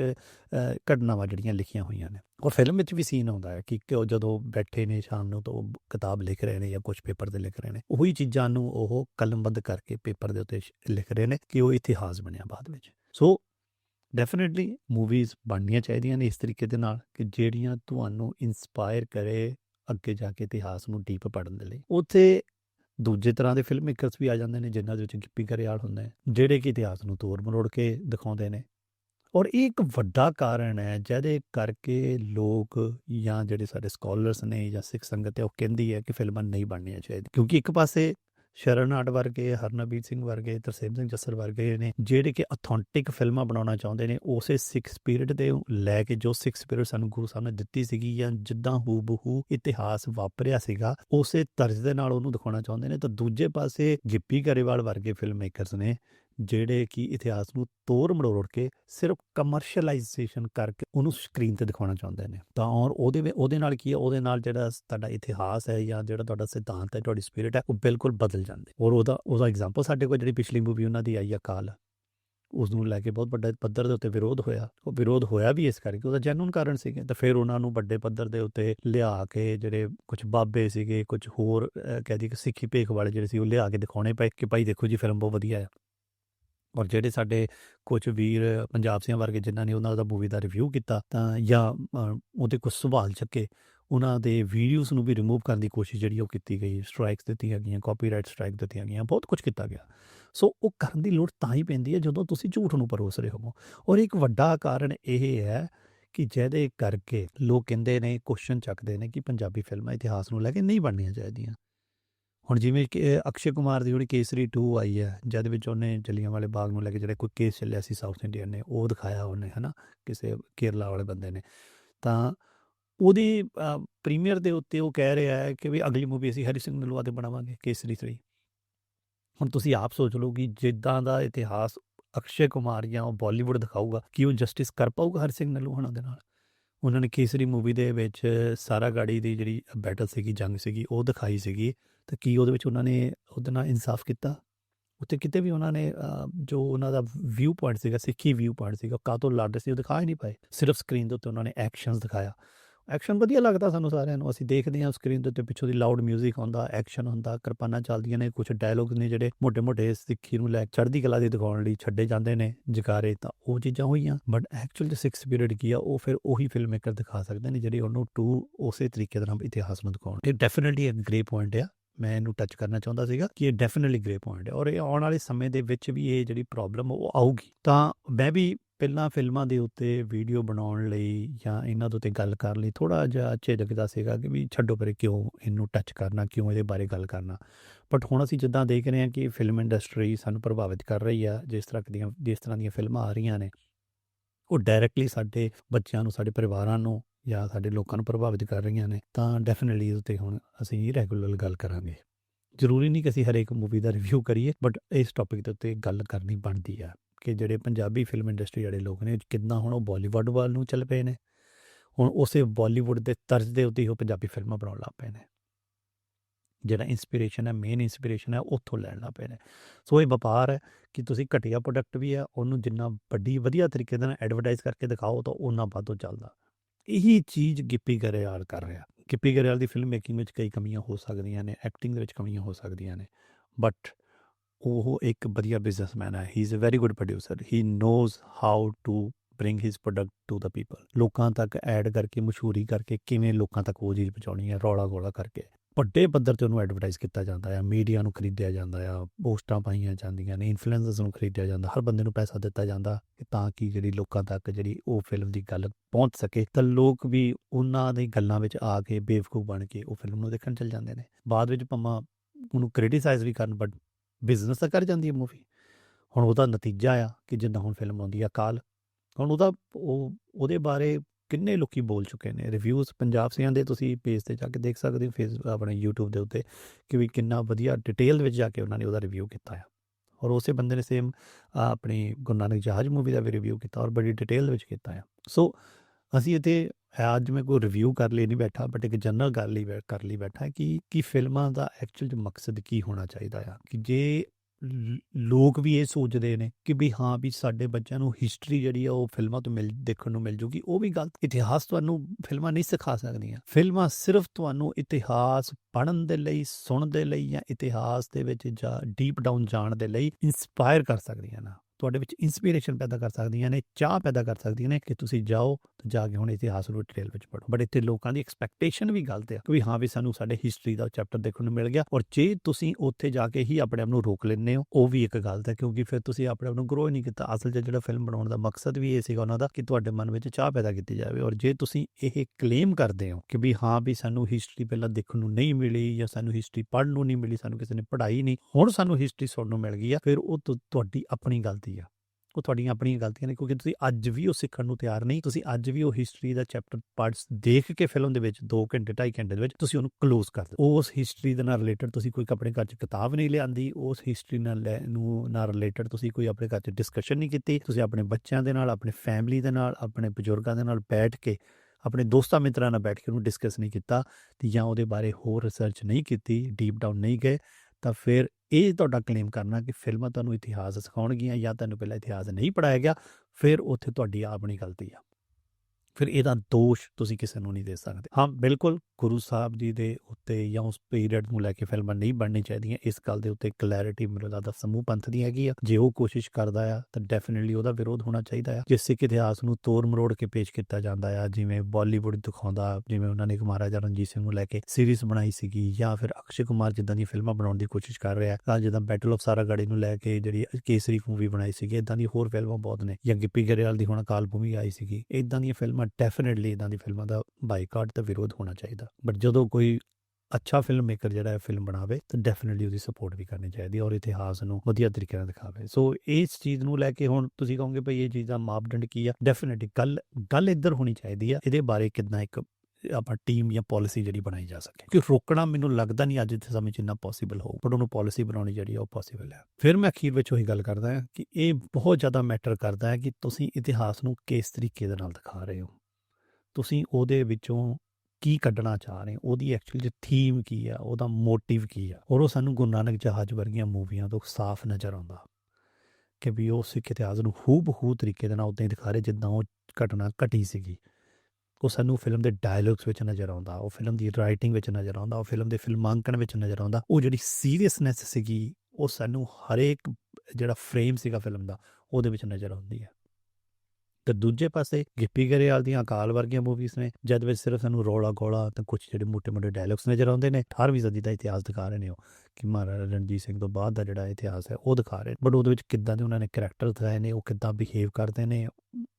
ਘਟਨਾਵਾਂ ਜਿਹੜੀਆਂ ਲਿਖੀਆਂ ਹੋਈਆਂ ਨੇ। ਔਰ ਫਿਲਮ ਵਿੱਚ ਵੀ ਸੀਨ ਆਉਂਦਾ ਹੈ ਕਿ ਕਿ ਉਹ ਜਦੋਂ ਬੈਠੇ ਨੇ ਸ਼ਾਮ ਨੂੰ ਤਾਂ ਉਹ ਕਿਤਾਬ ਲਿਖ ਰਹੇ ਨੇ ਜਾਂ ਕੁਝ ਪੇਪਰ ਤੇ ਲਿਖ ਰਹੇ ਨੇ, ਉਹੀ ਚੀਜ਼ਾਂ ਨੂੰ ਉਹ ਕਲਮਬੰਦ ਕਰਕੇ ਪੇਪਰ ਦੇ ਉੱਤੇ ਲਿਖ ਰਹੇ ਨੇ ਕਿ ਉਹ ਇਤਿਹਾਸ ਬਣਿਆ ਬਾਅਦ ਵਿੱਚ। ਸੋ ਡੈਫੀਨਿਟਲੀ ਮੂਵੀਜ਼ ਬਣਨੀਆਂ ਚਾਹੀਦੀਆਂ ਨੇ ਇਸ ਤਰੀਕੇ ਦੇ ਨਾਲ ਕਿ ਜਿਹੜੀਆਂ ਤੁਹਾਨੂੰ ਇਨਸਪਾਇਰ ਕਰੇ ਅੱਗੇ ਜਾ ਕੇ ਇਤਿਹਾਸ ਨੂੰ ਡੀਪ ਪੜ੍ਹਨ ਦੇ ਲਈ। ਉੱਥੇ ਦੂਜੇ ਤਰ੍ਹਾਂ ਦੇ ਫਿਲਮ ਮੇਕਰਸ ਵੀ ਆ ਜਾਂਦੇ ਨੇ ਜਿਨ੍ਹਾਂ ਦੇ ਵਿੱਚ ਗਿੱਪੀ ਗਰੇਵਾਲ ਹੁੰਦਾ ਨੇ, ਜਿਹੜੇ ਕਿ ਇਤਿਹਾਸ ਨੂੰ ਤੋੜ ਮਰੋੜ ਕੇ ਦਿਖਾਉਂਦੇ ਨੇ। ਔਰ ਇਹ ਇੱਕ ਵੱਡਾ ਕਾਰਨ ਹੈ ਜਿਹਦੇ ਕਰਕੇ ਲੋਕ ਜਾਂ ਜਿਹੜੇ ਸਾਡੇ ਸਕਾਲਰਸ ਨੇ ਜਾਂ ਸਿੱਖ ਸੰਗਤ ਹੈ ਉਹ ਕਹਿੰਦੀ ਹੈ ਕਿ ਫਿਲਮਾਂ ਨਹੀਂ ਬਣਨੀਆਂ ਚਾਹੀਦੀਆਂ। ਕਿਉਂਕਿ ਇੱਕ ਪਾਸੇ ਸ਼ਰਨ ਆਰਟ ਵਰਗੇ, ਹਰਨਬੀਰ ਸਿੰਘ ਵਰਗੇ, ਤਰਸੇਮ ਸਿੰਘ ਜੱਸਰ ਵਰਗੇ ਨੇ ਜਿਹੜੇ ਕਿ ਅਥੈਂਟਿਕ ਫਿਲਮਾਂ ਬਣਾਉਣਾ ਚਾਹੁੰਦੇ ਨੇ, ਉਸੇ ਸਿੱਖ ਸਪਿਰਿਟ ਦੇ ਲੈ ਕੇ, ਜੋ ਸਿੱਖ ਸਪਿਰਿਟ ਸਾਨੂੰ ਗੁਰੂ ਸਾਹਿਬ ਨੇ ਦਿੱਤੀ ਸੀਗੀ ਜਾਂ ਜਿੱਦਾਂ ਹੂ ਬਹੂ ਇਤਿਹਾਸ ਵਾਪਰਿਆ ਸੀਗਾ, ਉਸੇ ਤਰਜ਼ ਦੇ ਨਾਲ ਉਹਨੂੰ ਦਿਖਾਉਣਾ ਚਾਹੁੰਦੇ ਨੇ। ਤਾਂ ਦੂਜੇ ਪਾਸੇ ਗਿੱਪੀ ਗਰੇਵਾਲ ਵਰਗੇ ਫਿਲਮ ਮੇਕਰਸ ਨੇ ਜਿਹੜੇ ਕਿ ਇਤਿਹਾਸ ਨੂੰ ਤੋੜ ਮਰੋੜ ਕੇ ਸਿਰਫ ਕਮਰਸ਼ੀਅਲਾਈਜੇਸ਼ਨ ਕਰਕੇ ਉਹਨੂੰ ਸਕਰੀਨ ਤੇ ਦਿਖਾਉਣਾ ਚਾਹੁੰਦੇ ਨੇ। ਤਾਂ ਔਰ ਉਹਦੇ ਵਿੱਚ, ਉਹਦੇ ਨਾਲ ਕੀ ਹੈ? ਉਹਦੇ ਨਾਲ ਜਿਹੜਾ ਤੁਹਾਡਾ ਇਤਿਹਾਸ ਹੈ ਜਾਂ ਜਿਹੜਾ ਤੁਹਾਡਾ ਸਿਧਾਂਤ ਹੈ, ਤੁਹਾਡੀ ਸਪਿਰਿਟ ਹੈ, ਉਹ ਬਿਲਕੁਲ ਬਦਲ ਜਾਂਦੇ। ਔਰ ਉਹਦਾ ਉਹਦਾ ਐਗਜ਼ਾਮਪਲ ਸਾਡੇ ਕੋਲ ਜਿਹੜੀ ਪਿਛਲੀ ਮੂਵੀ ਉਹਨਾਂ ਦੀ ਆਈ ਆ ਕਾਲ। ਉਸ ਨੂੰ ਲੈ ਕੇ ਬਹੁਤ ਵੱਡਾ ਪੱਧਰ ਦੇ ਉੱਤੇ ਵਿਰੋਧ ਹੋਇਆ। ਉਹ ਵਿਰੋਧ ਹੋਇਆ ਵੀ ਇਸ ਕਰਕੇ, ਉਹਦਾ ਜੈਨੂਨ ਕਾਰਨ ਸੀਗੇ। ਤਾਂ ਫਿਰ ਉਹਨਾਂ ਨੂੰ ਵੱਡੇ ਪੱਧਰ ਦੇ ਉੱਤੇ ਲਿਆ ਕੇ ਜਿਹੜੇ ਕੁਝ ਬਾਬੇ ਸੀਗੇ ਕੁਝ ਹੋਰ ਕਹਿ ਦੀ ਕਿ ਸਿੱਖੀ ਭੇਖ ਵਾਲੇ ਜਿਹੜੇ ਸੀ, ਉਹ ਲਿਆ ਕੇ ਦਿਖਾਉਣੇ ਪਏ ਕਿ ਭਾਈ ਦੇਖੋ ਜੀ ਫਿਲਮ ਬਹੁਤ ਵਧੀਆ ਹੈ। ਔਰ ਜਿਹੜੇ ਸਾਡੇ ਕੁਝ ਵੀਰ ਪੰਜਾਬ ਸਿੰਘ ਵਰਗੇ ਜਿਨ੍ਹਾਂ ਨੇ ਉਹਨਾਂ ਦਾ ਮੂਵੀ ਦਾ ਰਿਵਿਊ ਕੀਤਾ ਤਾਂ ਜਾਂ ਉਹਦੇ ਕੁਝ ਸਵਾਲ ਚੱਕੇ, ਉਹਨਾਂ ਦੇ ਵੀਡੀਓਜ਼ ਨੂੰ ਵੀ ਰਿਮੂਵ ਕਰਨ ਦੀ ਕੋਸ਼ਿਸ਼ ਜਿਹੜੀ ਉਹ ਕੀਤੀ ਗਈ ਸਟ੍ਰਾਈਕਸ ਦਿੱਤੀਆਂ ਗਈਆਂ ਕਾਪੀਰਾਈਟ ਸਟ੍ਰਾਈਕ ਦਿੱਤੀਆਂ ਗਈਆਂ, ਬਹੁਤ ਕੁਝ ਕੀਤਾ ਗਿਆ। ਸੋ ਉਹ ਕਰਨ ਦੀ ਲੋੜ ਤਾਂ ਹੀ ਪੈਂਦੀ ਹੈ ਜਦੋਂ ਤੁਸੀਂ ਝੂਠ ਨੂੰ ਪਰੋਸ ਰਹੇ ਹੋ ਔਰ ਇੱਕ ਵੱਡਾ ਕਾਰਨ ਇਹ ਹੈ ਕਿ ਜਿਹਦੇ ਕਰਕੇ ਲੋਕ ਕਹਿੰਦੇ ਨੇ ਕੁਐਸਚਨ ਚੱਕਦੇ ਨੇ ਕਿ ਪੰਜਾਬੀ ਫਿਲਮਾਂ ਇਤਿਹਾਸ ਨੂੰ ਲੈ ਕੇ ਨਹੀਂ ਬਣਨੀਆਂ ਚਾਹੀਦੀਆਂ। ਹੁਣ ਜਿਵੇਂ ਕਿ ਅਕਸ਼ੇ ਕੁਮਾਰ ਦੀ ਜਿਹੜੀ ਕੇਸਰੀ 2 ਆਈ ਹੈ ਜਦ ਵਿੱਚ ਉਹਨੇ ਜਲਿਆਂਵਾਲੇ ਬਾਗ ਨੂੰ ਲੈ ਕੇ ਜਿਹੜਾ ਕੋਈ ਕੇਸ ਚੱਲਿਆ ਸੀ ਸਾਊਥ ਇੰਡੀਅਨ ਨੇ, ਉਹ ਦਿਖਾਇਆ ਉਹਨੇ, ਹਨਾ, ਕਿਸੇ ਕੇਰਲਾ ਵਾਲੇ ਬੰਦੇ ਨੇ। ਤਾਂ ਉਹਦੀ ਪ੍ਰੀਮੀਅਰ ਦੇ ਉੱਤੇ ਉਹ ਕਹਿ ਰਿਹਾ ਹੈ ਕਿ ਵੀ ਅਗਲੀ ਮੂਵੀ ਅਸੀਂ ਹਰੀ ਸਿੰਘ ਨਲੂਆ ਤੇ ਬਣਾਵਾਂਗੇ, ਕੇਸਰੀ 3 ਹੁਣ ਤੁਸੀਂ ਆਪ ਸੋਚ ਲਓ ਕਿ ਜਿੱਦਾਂ ਦਾ ਇਤਿਹਾਸ ਅਕਸ਼ੇ ਕੁਮਾਰ ਜਾਂ ਉਹ ਬਾਲੀਵੁੱਡ ਦਿਖਾਊਗਾ, ਕਿ ਉਹ ਜਸਟਿਸ ਕਰ ਪਾਊਗਾ ਹਰੀ ਸਿੰਘ ਨਲੂ ਨਲੂਆ ਦੇ ਨਾਲ? ਉਹਨਾਂ ਨੇ ਕੇਸਰੀ ਮੂਵੀ ਦੇ ਵਿੱਚ ਸਾਰਾ ਗਾੜੀ ਦੀ ਜਿਹੜੀ ਬੈਟਲ ਸੀਗੀ, ਜੰਗ ਸੀਗੀ, ਉਹ ਦਿਖਾਈ ਸੀਗੀ। ਤਾਂ ਕੀ ਉਹਦੇ ਵਿੱਚ ਉਹਨਾਂ ਨੇ ਉਹਦੇ ਨਾਲ ਇਨਸਾਫ ਕੀਤਾ? ਉੱਥੇ ਕਿਤੇ ਵੀ ਉਹਨਾਂ ਨੇ ਜੋ ਉਹਨਾਂ ਦਾ ਵਿਊ ਪੁਆਇੰਟ ਸੀਗਾ, ਸਿੱਖੀ ਵਿਊ ਪੁਆਇੰਟ ਸੀਗਾ ਕਾਤੋਂ ਲੜਦੇ ਸੀ, ਉਹ ਦਿਖਾ ਹੀ ਨਹੀਂ ਪਾਏ। ਸਿਰਫ ਸਕਰੀਨ ਦੇ ਉੱਤੇ ਉਹਨਾਂ ਨੇ ਐਕਸ਼ਨਸ ਦਿਖਾਇਆ। ਐਕਸ਼ਨ ਵਧੀਆ ਲੱਗਦਾ ਸਾਨੂੰ ਸਾਰਿਆਂ ਨੂੰ। ਅਸੀਂ ਦੇਖਦੇ ਹਾਂ ਸਕਰੀਨ ਦੇ ਉੱਤੇ ਪਿੱਛੋਂ ਦੀ ਲਾਊਡ 뮤직 ਆਉਂਦਾ ਐਕਸ਼ਨ ਹੁੰਦਾ, ਕਿਰਪਾਨਾਂ ਚੱਲਦੀਆਂ ਨੇ ਕੁਝ ਡਾਇਲੌਗਸ ਨੇ ਜਿਹੜੇ ਮੋٹے-ਮੋٹے ਸਿੱਖੀ ਨੂੰ ਲੈ, ਚੜ੍ਹਦੀ ਕਲਾ ਦੇ ਦਿਖਾਉਣ ਲਈ ਛੱਡੇ ਜਾਂਦੇ ਨੇ ਜਗਾਰੇ ਤਾਂ ਉਹ ਚੀਜ਼ਾਂ ਹੋਈਆਂ। ਬਟ ਐਕਚੁਅਲ ਜੋ ਸਿਕਸ ਪੀਰੀਅਡ ਕੀ ਆ, ਉਹ ਫਿਰ ਉਹੀ ਫਿਲਮ ਮੇਕਰ ਦਿਖਾ ਸਕਦੇ ਨੇ, ਜਿਹੜੇ ਉਹਨੂੰ ਟੂ ਉਸੇ ਤਰੀਕੇ ਦੇ ਨਾਲ ਇਤਿਹਾਸ ਨੂੰ ਦਿਖਾਉਣ। ਇਹ ਡੈਫੀਨਿਟਲੀ ਇੱਕ ਗ੍ਰੇ ਪੁਆਇੰਟ ਆ। ਮੈਂ ਇਹਨੂੰ ਟੱਚ ਕਰਨਾ ਚਾਹੁੰਦਾ ਸੀਗਾ ਕਿ ਇਹ ਡੈਫੀਨਿਟਲੀ ਗ੍ਰੇ ਪੁਆਇੰਟ ਹੈ। ਔਰ ਇਹ ਆਉਣ ਵਾਲੇ ਸਮੇਂ ਦੇ ਵਿੱਚ ਵੀ ਇਹ ਜਿਹੜੀ ਪ੍ਰੋਬਲਮ ਉਹ ਆਊਗੀ। ਤਾਂ ਮੈਂ ਵੀ ਪਹਿਲਾਂ ਫਿਲਮਾਂ ਦੇ ਉੱਤੇ ਵੀਡੀਓ ਬਣਾਉਣ ਲਈ ਜਾਂ ਇਹਨਾਂ ਦੇ ਉੱਤੇ ਗੱਲ ਕਰਨ ਲਈ ਥੋੜਾ ਜਿਹਾ ਝਿਜਕਦਾ ਸੀਗਾ ਕਿ ਵੀ ਛੱਡੋ ਪਰੇ ਕਿਉਂ ਇਹਨੂੰ ਟੱਚ ਕਰਨਾ, ਕਿਉਂ ਇਹਦੇ ਬਾਰੇ ਗੱਲ ਕਰਨਾ। ਬਟ ਹੁਣ ਅਸੀਂ ਜਿੱਦਾਂ ਦੇਖ ਰਹੇ ਹਾਂ ਕਿ ਫਿਲਮ ਇੰਡਸਟਰੀ ਸਾਨੂੰ ਪ੍ਰਭਾਵਿਤ ਕਰ ਰਹੀ ਆ, ਜਿਸ ਤਰ੍ਹਾਂ ਦੀਆਂ, ਜਿਸ ਤਰ੍ਹਾਂ ਦੀਆਂ ਫਿਲਮਾਂ ਆ ਰਹੀਆਂ ਨੇ, ਉਹ ਡਾਇਰੈਕਟਲੀ ਸਾਡੇ ਬੱਚਿਆਂ ਨੂੰ, ਸਾਡੇ ਪਰਿਵਾਰਾਂ ਨੂੰ ਜਾਂ ਸਾਡੇ ਲੋਕਾਂ ਨੂੰ ਪ੍ਰਭਾਵਿਤ ਕਰ ਰਹੀਆਂ ਨੇ, ਤਾਂ ਡੈਫੀਨਿਟਲੀ ਇਸ ਉੱਤੇ ਹੁਣ ਅਸੀਂ ਰੈਗੂਲਰ ਗੱਲ ਕਰਾਂਗੇ। ਜ਼ਰੂਰੀ ਨਹੀਂ ਕਿ ਅਸੀਂ ਹਰੇਕ ਮੂਵੀ ਦਾ ਰਿਵਿਊ ਕਰੀਏ ਬਟ ਇਸ ਟੌਪਿਕ ਦੇ ਉੱਤੇ ਗੱਲ ਕਰਨੀ ਬਣਦੀ ਆ ਕਿ ਜਿਹੜੇ ਪੰਜਾਬੀ ਫਿਲਮ ਇੰਡਸਟਰੀ ਵਾਲੇ ਲੋਕ ਨੇ ਕਿੰਨਾ ਹੁਣ ਉਹ ਬਾਲੀਵੁੱਡ ਵੱਲ ਨੂੰ ਚੱਲ ਪਏ ਨੇ, ਹੁਣ ਉਸੇ ਬਾਲੀਵੁੱਡ ਦੇ ਤਰਜ਼ ਦੇ ਉੱਤੇ ਹੀ ਉਹ ਪੰਜਾਬੀ ਫਿਲਮਾਂ ਬਣਾਉਣ ਲੱਗ ਪਏ ਨੇ। ਜਿਹੜਾ ਇਨਸਪੀਰੇਸ਼ਨ ਹੈ ਮੇਨ ਇਨਸਪੀਰੇਸ਼ਨ ਹੈ, ਉੱਥੋਂ ਲੈਣ ਲੱਗ ਪਏ ਨੇ। ਸੋ ਇਹ ਵਪਾਰ ਹੈ ਕਿ ਤੁਸੀਂ ਘਟੀਆ ਪ੍ਰੋਡਕਟ ਵੀ ਹੈ, ਉਹਨੂੰ ਜਿੰਨਾ ਵੱਡੀ, ਵਧੀਆ ਤਰੀਕੇ ਦੇ ਨਾਲ ਐਡਵਰਟਾਈਜ਼ ਕਰਕੇ ਦਿਖਾਓ, ਤਾਂ ਉਹਨਾਂ ਵੱਧ ਉਹ ਚੱਲਦਾ। ਇਹੀ ਚੀਜ਼ ਗਿੱਪੀ ਗਰੇਵਾਲ ਕਰ ਰਿਹਾ। ਗਿੱਪੀ ਗਰੇਵਾਲ ਦੀ ਫਿਲਮ ਮੇਕਿੰਗ ਵਿੱਚ ਕਈ ਕਮੀਆਂ ਹੋ ਸਕਦੀਆਂ ਨੇ ਐਕਟਿੰਗ ਦੇ ਵਿੱਚ ਕਮੀਆਂ ਹੋ ਸਕਦੀਆਂ ਨੇ ਬਟ ਉਹ ਇੱਕ ਵਧੀਆ ਬਿਜ਼ਨਸਮੈਨ ਹੈ। He is a very good producer he knows how to bring his product to the people ਲੋਕਾਂ ਤੱਕ ਐਡ ਕਰਕੇ, ਮਸ਼ਹੂਰੀ ਕਰਕੇ ਕਿਵੇਂ ਲੋਕਾਂ ਤੱਕ ਉਹ ਚੀਜ਼ ਪਹੁੰਚਾਉਣੀ ਹੈ ਰੌਲਾ ਗੋਲਾ ਕਰਕੇ। ਵੱਡੇ ਪੱਧਰ ਤੇ ਉਹਨੂੰ ਐਡਵਰਟਾਈਜ਼ ਕੀਤਾ ਜਾਂਦਾ ਆ ਮੀਡੀਆ ਨੂੰ ਖਰੀਦਿਆ ਜਾਂਦਾ ਆ, ਪੋਸਟਾਂ ਪਾਈਆਂ ਜਾਂਦੀਆਂ ਨੇ ਇਨਫਲੂਐਂਸਰਸ ਨੂੰ ਖਰੀਦਿਆ ਜਾਂਦਾ, ਹਰ ਬੰਦੇ ਨੂੰ ਪੈਸਾ ਦਿੱਤਾ ਜਾਂਦਾ ਤਾਂ ਕਿ ਜਿਹੜੀ ਲੋਕਾਂ ਤੱਕ ਜਿਹੜੀ ਉਹ ਫਿਲਮ ਦੀ ਗੱਲ ਪਹੁੰਚ ਸਕੇ। ਤਾਂ ਲੋਕ ਵੀ ਉਹਨਾਂ ਦੀ ਗੱਲਾਂ ਵਿੱਚ ਆ ਕੇ ਬੇਵਕੂਫ ਬਣ ਕੇ ਉਹ ਫਿਲਮ ਨੂੰ ਦੇਖਣ ਚੱਲ ਜਾਂਦੇ ਨੇ। ਬਾਅਦ ਵਿੱਚ ਪੰਮਾ ਉਹਨੂੰ ਕ੍ਰਿਟਿਸਾਈਜ਼ ਵੀ ਕਰਨ ਬਟ ਬਿਜ਼ਨਸ ਤਾਂ ਕਰ ਜਾਂਦੀ ਹੈ ਮੂਵੀ ਹੁਣ ਉਹਦਾ ਨਤੀਜਾ ਆ ਕਿ ਜਿੱਦਾਂ ਹੁਣ ਫਿਲਮ ਆਉਂਦੀ ਆ ਕਾਲ, ਹੁਣ ਉਹਦਾ ਉਹ, ਉਹਦੇ ਬਾਰੇ ਕਿੰਨੇ ਲੋਕੀ ਬੋਲ ਚੁੱਕੇ ਨੇ? ਰਿਵਿਊਜ਼ ਪੰਜਾਬ ਸਿਆਂ ਦੇ ਤੁਸੀਂ ਪੇਜ ਤੇ ਜਾ ਕੇ ਦੇਖ ਸਕਦੇ ਹੋ ਫੇਸ ਆਪਣੇ YouTube ਦੇ ਉੱਤੇ, ਕਿ ਵੀ ਕਿੰਨਾ ਵਧੀਆ ਡਿਟੇਲ ਵਿੱਚ ਜਾ ਕੇ ਉਹਨਾਂ ਨੇ ਉਹਦਾ ਰਿਵਿਊ ਕੀਤਾ ਆ। ਔਰ ਉਸੇ ਬੰਦੇ ਨੇ ਸੇਮ ਆਪਣੀ ਗੁਰੂ ਨਾਨਕ ਜਹਾਜ਼ ਮੂਵੀ ਦਾ ਵੀ ਰਿਵਿਊ ਕੀਤਾ ਔਰ ਬੜੀ ਡਿਟੇਲ ਵਿੱਚ ਕੀਤਾ ਆ। ਸੋ ਅਸੀਂ ਇੱਥੇ ਅੱਜ ਮੈਂ ਕੋਈ ਰਿਵਿਊ ਕਰ ਲਈ ਨਹੀਂ ਬੈਠਾ ਬਟ ਇੱਕ ਜਨਰਲ ਗੱਲ ਲਈ ਬੈ- ਕਰ ਲਈ ਬੈਠਾ ਕਿ, ਕੀ ਫਿਲਮਾਂ ਦਾ ਐਕਚੁਅਲ ਮਕਸਦ ਕੀ ਹੋਣਾ ਚਾਹੀਦਾ ਆ? ਕਿ ਜੇ ਲੋਕ ਵੀ ਇਹ ਸੋਚਦੇ ਨੇ ਕਿ ਵੀ ਹਾਂ ਵੀ ਸਾਡੇ ਬੱਚਿਆਂ ਨੂੰ ਹਿਸਟਰੀ ਜਿਹੜੀ ਆ ਉਹ ਫਿਲਮਾਂ ਤੋਂ ਮਿਲ, ਦੇਖਣ ਨੂੰ ਮਿਲ ਜੂਗੀ। ਉਹ ਵੀ ਗਲਤ ਇਤਿਹਾਸ ਤੁਹਾਨੂੰ ਫਿਲਮਾਂ ਨਹੀਂ ਸਿਖਾ ਸਕਦੀਆਂ। ਫਿਲਮਾਂ ਸਿਰਫ ਤੁਹਾਨੂੰ ਇਤਿਹਾਸ ਪੜ੍ਹਨ ਦੇ ਲਈ, ਸੁਣਨ ਦੇ ਲਈ ਜਾਂ ਇਤਿਹਾਸ ਦੇ ਵਿੱਚ ਜਾ ਡੀਪ ਡਾਊਨ ਜਾਣ ਦੇ ਲਈ ਇਨਸਪਾਇਰ ਕਰ ਸਕਦੀਆਂ ਨਾ। ਤੁਹਾਡੇ ਵਿੱਚ ਇਨਸਪੀਰੇਸ਼ਨ ਪੈਦਾ ਕਰ ਸਕਦੀਆਂ ਨੇ ਚਾਹ ਪੈਦਾ ਕਰ ਸਕਦੀਆਂ ਨੇ ਕਿ ਤੁਸੀਂ ਜਾਓ ਤੇ ਜਾ ਕੇ ਹੁਣ ਇਤਿਹਾਸ ਨੂੰ ਡਿਟੇਲ ਵਿੱਚ ਪੜੋ ਬਟ ਇੱਥੇ ਲੋਕਾਂ ਦੀ ਐਕਸਪੈਕਟੇਸ਼ਨ ਵੀ ਗਲਤ ਆ ਕਿ ਵੀ ਹਾਂ ਵੀ ਸਾਨੂੰ ਸਾਡੇ ਹਿਸਟਰੀ ਦਾ ਚੈਪਟਰ ਦੇਖਣ ਨੂੰ ਮਿਲ ਗਿਆ ਔਰ ਜੇ ਤੁਸੀਂ ਉੱਥੇ ਜਾ ਕੇ ਹੀ ਆਪਣੇ ਆਪ ਨੂੰ ਰੋਕ ਲੈਂਦੇ ਹੋ, ਉਹ ਵੀ ਇੱਕ ਗਲਤ ਹੈ ਕਿਉਂਕਿ ਫਿਰ ਤੁਸੀਂ ਆਪਣੇ ਆਪ ਨੂੰ ਗਰੋ ਹੀ ਨਹੀਂ ਕੀਤਾ। ਅਸਲ 'ਚ ਜਿਹੜਾ ਫਿਲਮ ਬਣਾਉਣ ਦਾ ਮਕਸਦ ਵੀ ਇਹ ਸੀਗਾ ਉਹਨਾਂ ਦਾ ਕਿ ਤੁਹਾਡੇ ਮਨ ਵਿੱਚ ਚਾਹ ਪੈਦਾ ਕੀਤੀ ਜਾਵੇ ਔਰ ਜੇ ਤੁਸੀਂ ਇਹ ਕਲੇਮ ਕਰਦੇ ਹੋ ਕਿ ਵੀ ਹਾਂ ਵੀ ਸਾਨੂੰ ਹਿਸਟਰੀ ਪਹਿਲਾਂ ਦੇਖਣ ਨੂੰ ਨਹੀਂ ਮਿਲੀ ਜਾਂ ਸਾਨੂੰ ਹਿਸਟਰੀ ਪੜ੍ਹਨ ਨੂੰ ਨਹੀਂ ਮਿਲੀ, ਸਾਨੂੰ ਕਿਸੇ ਨੇ ਪੜ੍ਹਾਈ ਨਹੀਂ, ਹੁਣ ਸਾਨੂੰ ਹਿਸਟਰੀ ਸੁਣਨ ਨੂੰ ਮਿਲ ਗਈ ਆ, ਫਿਰ ਉਹ ਤੁਹਾਡੀ ਆਪਣੀ ਗਲਤੀ ਉਹ ਤੁਹਾਡੀਆਂ ਆਪਣੀਆਂ ਗਲਤੀਆਂ ਨੇ, ਕਿਉਂਕਿ ਤੁਸੀਂ ਅੱਜ ਵੀ ਉਹ ਸਿੱਖਣ ਨੂੰ ਤਿਆਰ ਨਹੀਂ। ਤੁਸੀਂ ਅੱਜ ਵੀ ਉਹ ਹਿਸਟਰੀ ਦਾ ਚੈਪਟਰ ਪਾਰਟਸ ਦੇਖ ਕੇ ਫਿਲਮ ਦੇ ਵਿੱਚ 2 ਘੰਟੇ 2.5 ਘੰਟੇ ਦੇ ਵਿੱਚ ਤੁਸੀਂ ਉਹਨੂੰ ਕਲੋਜ਼ ਕਰ ਦਿਓ। ਉਸ ਹਿਸਟਰੀ ਦੇ ਨਾਲ ਰਿਲੇਟਡ ਤੁਸੀਂ ਕੋਈ ਆਪਣੇ ਘਰ 'ਚ ਕਿਤਾਬ ਨਹੀਂ ਲਿਆਂਦੀ, ਉਸ ਹਿਸਟਰੀ ਨਾਲ ਲੈ- ਨੂੰ, ਨਾਲ ਰਿਲੇਟਡ ਤੁਸੀਂ ਕੋਈ ਆਪਣੇ ਘਰ 'ਚ ਡਿਸਕਸ਼ਨ ਨਹੀਂ ਕੀਤੀ। ਤੁਸੀਂ ਆਪਣੇ ਬੱਚਿਆਂ ਦੇ ਨਾਲ, ਆਪਣੇ ਫੈਮਿਲੀ ਦੇ ਨਾਲ, ਆਪਣੇ ਬਜ਼ੁਰਗਾਂ ਦੇ ਨਾਲ ਬੈਠ ਕੇ, ਆਪਣੇ ਦੋਸਤਾਂ ਮਿੱਤਰਾਂ ਨਾਲ ਬੈਠ ਕੇ ਉਹਨੂੰ ਡਿਸਕਸ ਨਹੀਂ ਕੀਤਾ ਤੇ ਜਾਂ ਉਹਦੇ ਬਾਰੇ ਹੋਰ ਰਿਸਰਚ ਨਹੀਂ ਕੀਤੀ ਡੀਪ ਡਾਊਨ ਨਹੀਂ ਗਏ। ਤਾਂ ਫਿਰ ਇਹ ਤੁਹਾਡਾ ਕਲੇਮ ਕਰਨਾ ਕਿ ਫਿਲਮਾਂ ਤੁਹਾਨੂੰ ਇਤਿਹਾਸ ਸਿਖਾਉਣਗੀਆਂ ਜਾਂ ਤੁਹਾਨੂੰ ਪਹਿਲਾਂ ਇਤਿਹਾਸ ਨਹੀਂ ਪੜਾਇਆ ਗਿਆ, ਫਿਰ ਉੱਥੇ ਤੁਹਾਡੀ ਆਪਣੀ ਗਲਤੀ ਆ। ਫਿਰ ਇਹਦਾ ਦੋਸ਼ ਤੁਸੀਂ ਕਿਸੇ ਨੂੰ ਨਹੀਂ ਦੇ ਸਕਦੇ। ਹਾਂ, ਬਿਲਕੁਲ ਗੁਰੂ ਸਾਹਿਬ ਜੀ ਦੇ ਉੱਤੇ ਜਾਂ ਉਸ ਪੀਰੀਅਡ ਨੂੰ ਲੈ ਕੇ ਫਿਲਮਾਂ ਨਹੀਂ ਬਣਨੀ ਚਾਹੀਦੀਆਂ। ਇਸ ਗੱਲ ਦੇ ਉੱਤੇ ਕਲੈਰਿਟੀ ਮੈਨੂੰ ਲੱਗਦਾ ਸਮੂਹ ਪੰਥ ਦੀ ਹੈਗੀ ਆ। ਜੇ ਉਹ ਕੋਸ਼ਿਸ਼ ਕਰਦਾ ਆ, ਤਾਂ ਡੈਫੀਨਿਟਲੀ ਉਹਦਾ ਵਿਰੋਧ ਹੋਣਾ ਚਾਹੀਦਾ ਆ। ਜਿਸ ਸਿੱਖ ਇਤਿਹਾਸ ਨੂੰ ਤੋੜ ਮਰੋੜ ਕੇ ਪੇਸ਼ ਕੀਤਾ ਜਾਂਦਾ ਆ, ਜਿਵੇਂ ਬਾਲੀਵੁੱਡ ਦਿਖਾਉਂਦਾ, ਜਿਵੇਂ ਉਹਨਾਂ ਨੇ ਇੱਕ ਮਹਾਰਾਜਾ ਰਣਜੀਤ ਸਿੰਘ ਨੂੰ ਲੈ ਕੇ ਸੀਰੀਜ਼ ਬਣਾਈ ਸੀਗੀ ਜਾਂ ਫਿਰ ਅਕਸ਼ੇ ਕੁਮਾਰ ਜਿੱਦਾਂ ਦੀਆਂ ਫਿਲਮਾਂ ਬਣਾਉਣ ਦੀ ਕੋਸ਼ਿਸ਼ ਕਰ ਰਿਹਾ, ਤਾਂ ਜਿੱਦਾਂ ਬੈਟਲ ਆਫ ਸਾਰਾਗੜੀ ਨੂੰ ਲੈ ਕੇ ਜਿਹੜੀ ਕੇਸਰੀ ਮੂਵੀ ਬਣਾਈ ਸੀਗੀ ਇਦਾਂ ਦੀ ਹੋਰ ਫਿਲਮਾਂ ਬਹੁਤ ਨੇ। ਜਾਂ ਗਿੱਪੀ ਗਰੇਵਾਲ ਦੀ ਹੁਣ ਕਾਲ ਭੂਮੀ ਆਈ ਸੀਗੀ ਇਦਾਂ ਦੀਆਂ ਫਿਲਮਾਂ ਡੈਫੀਨਿਟਲੀ ਇਦਾਂ ਦੀ ਫਿਲਮਾਂ ਦਾ ਬਾਈਕਾਟ ਦਾ ਵਿਰੋਧ ਹੋਣਾ ਚਾਹੀਦਾ। ਬਟ ਜਦੋਂ ਕੋਈ ਅੱਛਾ ਫਿਲਮ ਮੇਕਰ ਜਿਹੜਾ ਹੈ ਫਿਲਮ ਬਣਾਵੇ, ਤਾਂ ਡੈਫੀਨਿਟਲੀ ਉਹਦੀ ਸਪੋਰਟ ਵੀ ਕਰਨੀ ਚਾਹੀਦੀ ਹੈ ਔਰ ਇਤਿਹਾਸ ਨੂੰ ਵਧੀਆ ਤਰੀਕੇ ਨਾਲ ਦਿਖਾਵੇ। ਸੋ ਇਸ ਚੀਜ਼ ਨੂੰ ਲੈ ਕੇ ਹੁਣ ਤੁਸੀਂ ਕਹੋਗੇ ਭਈ ਇਹ ਚੀਜ਼ ਦਾ ਮਾਪਦੰਡ ਕੀ ਆ? ਡੈਫੀਨਿਟਲੀ ਗੱਲ ਗੱਲ ਇੱਧਰ ਹੋਣੀ ਚਾਹੀਦੀ ਆ। ਇਹਦੇ ਬਾਰੇ ਕਿੰਨਾ ਇੱਕ ਆਪਾਂ ਟੀਮ ਜਾਂ ਪਾਲਿਸੀ ਜਿਹੜੀ ਬਣਾਈ ਜਾ ਸਕੇ। ਕਿਉਂਕਿ ਰੋਕਣਾ ਮੈਨੂੰ ਲੱਗਦਾ ਨਹੀਂ ਅੱਜ ਦੇ ਸਮੇਂ 'ਚ ਇੰਨਾ ਪੋਸੀਬਲ ਹੋਊ, ਪਰ ਉਹਨੂੰ ਪਾਲਿਸੀ ਬਣਾਉਣੀ ਜਿਹੜੀ ਆ ਉਹ ਪੋਸੀਬਲ ਹੈ। ਫਿਰ ਮੈਂ ਅਖੀਰ ਵਿੱਚ ਉਹੀ ਗੱਲ ਕਰਦਾ ਹਾਂ ਕਿ ਇਹ ਬਹੁਤ ਜ਼ਿਆਦਾ ਮੈਟਰ ਕਰਦਾ ਹੈ ਕਿ ਤੁਸੀਂ ਇਤਿਹਾਸ ਨੂੰ ਕਿਸ ਤਰੀਕੇ ਦੇ ਨਾਲ ਦਿਖਾ ਰਹੇ ਹੋ। ਤੁਸੀਂ ਉਹਦੇ ਵਿੱਚੋਂ ਕੀ ਕੱਢਣਾ ਚਾਹ ਰਹੇ ਹੋ, ਉਹਦੀ ਐਕਚੁਅਲੀ ਥੀਮ ਕੀ ਆ, ਉਹਦਾ ਮੋਟਿਵ ਕੀ ਆ, ਔਰ ਉਹ ਸਾਨੂੰ ਗੁਰੂ ਨਾਨਕ ਜਹਾਜ਼ ਵਰਗੀਆਂ ਮੂਵੀਆਂ ਤੋਂ ਸਾਫ਼ ਨਜ਼ਰ ਆਉਂਦਾ। ਕਿ ਵੀ ਉਹ ਸਿੱਖ ਇਤਿਹਾਸ ਨੂੰ ਹੂਬ-ਹੂ ਤਰੀਕੇ ਦੇ ਨਾਲ ਉਦਾਂ ਹੀ ਦਿਖਾ ਰਹੇ ਜਿੱਦਾਂ ਉਹ ਘਟਨਾ ਘਟੀ ਸੀਗੀ। ਉਹ ਸਾਨੂੰ ਫਿਲਮ ਦੇ ਡਾਇਲੌਗਸ ਵਿੱਚ ਨਜ਼ਰ ਆਉਂਦਾ, ਉਹ ਫਿਲਮ ਦੀ ਰਾਈਟਿੰਗ ਵਿੱਚ ਨਜ਼ਰ ਆਉਂਦਾ, ਉਹ ਫਿਲਮ ਦੇ ਫਿਲਮਾਂਕਣ ਵਿੱਚ ਨਜ਼ਰ ਆਉਂਦਾ, ਉਹ ਜਿਹੜੀ ਸੀਰੀਅਸਨੈਸ ਸੀਗੀ, ਉਹ ਸਾਨੂੰ ਹਰੇਕ ਜਿਹੜਾ ਫਰੇਮ ਸੀਗਾ ਫਿਲਮ ਦਾ, ਉਹਦੇ ਵਿੱਚ ਨਜ਼ਰ ਆਉਂਦੀ ਹੈ। ਤੇ ਦੂਜੇ ਪਾਸੇ ਗਿੱਪੀ ਗਰੇਵਾਲ ਦੀਆਂ ਅਕਾਲ ਵਰਗੀਆਂ ਮੂਵੀਜ਼ ਨੇ, ਜਦ ਵਿੱਚ ਸਿਰਫ ਸਾਨੂੰ ਰੋਲਾ ਗੋਲਾ ਤੇ ਕੁਝ ਜਿਹੜੇ ਮੋਟੇ ਮੋਟੇ ਡਾਇਲੌਗਸ ਨਜ਼ਰ ਆਉਂਦੇ ਨੇ 18ਵੀਂ ਸਦੀ ਦਾ ਇਤਿਹਾਸ ਦਿਖਾ ਰਹੇ ਨੇ ਉਹ, ਕਿ ਮਹਾਰਾਜਾ ਰਣਜੀਤ ਸਿੰਘ ਤੋਂ ਬਾਅਦ ਦਾ ਜਿਹੜਾ ਇਤਿਹਾਸ ਹੈ, ਉਹ ਦਿਖਾ ਰਹੇ ਬਟ ਉਹਦੇ ਵਿੱਚ ਕਿੱਦਾਂ ਦੇ ਉਹਨਾਂ ਨੇ ਕੈਰੈਕਟਰ ਦਿਖਾਏ ਨੇ, ਉਹ ਕਿੱਦਾਂ ਬਿਹੇਵ ਕਰਦੇ ਨੇ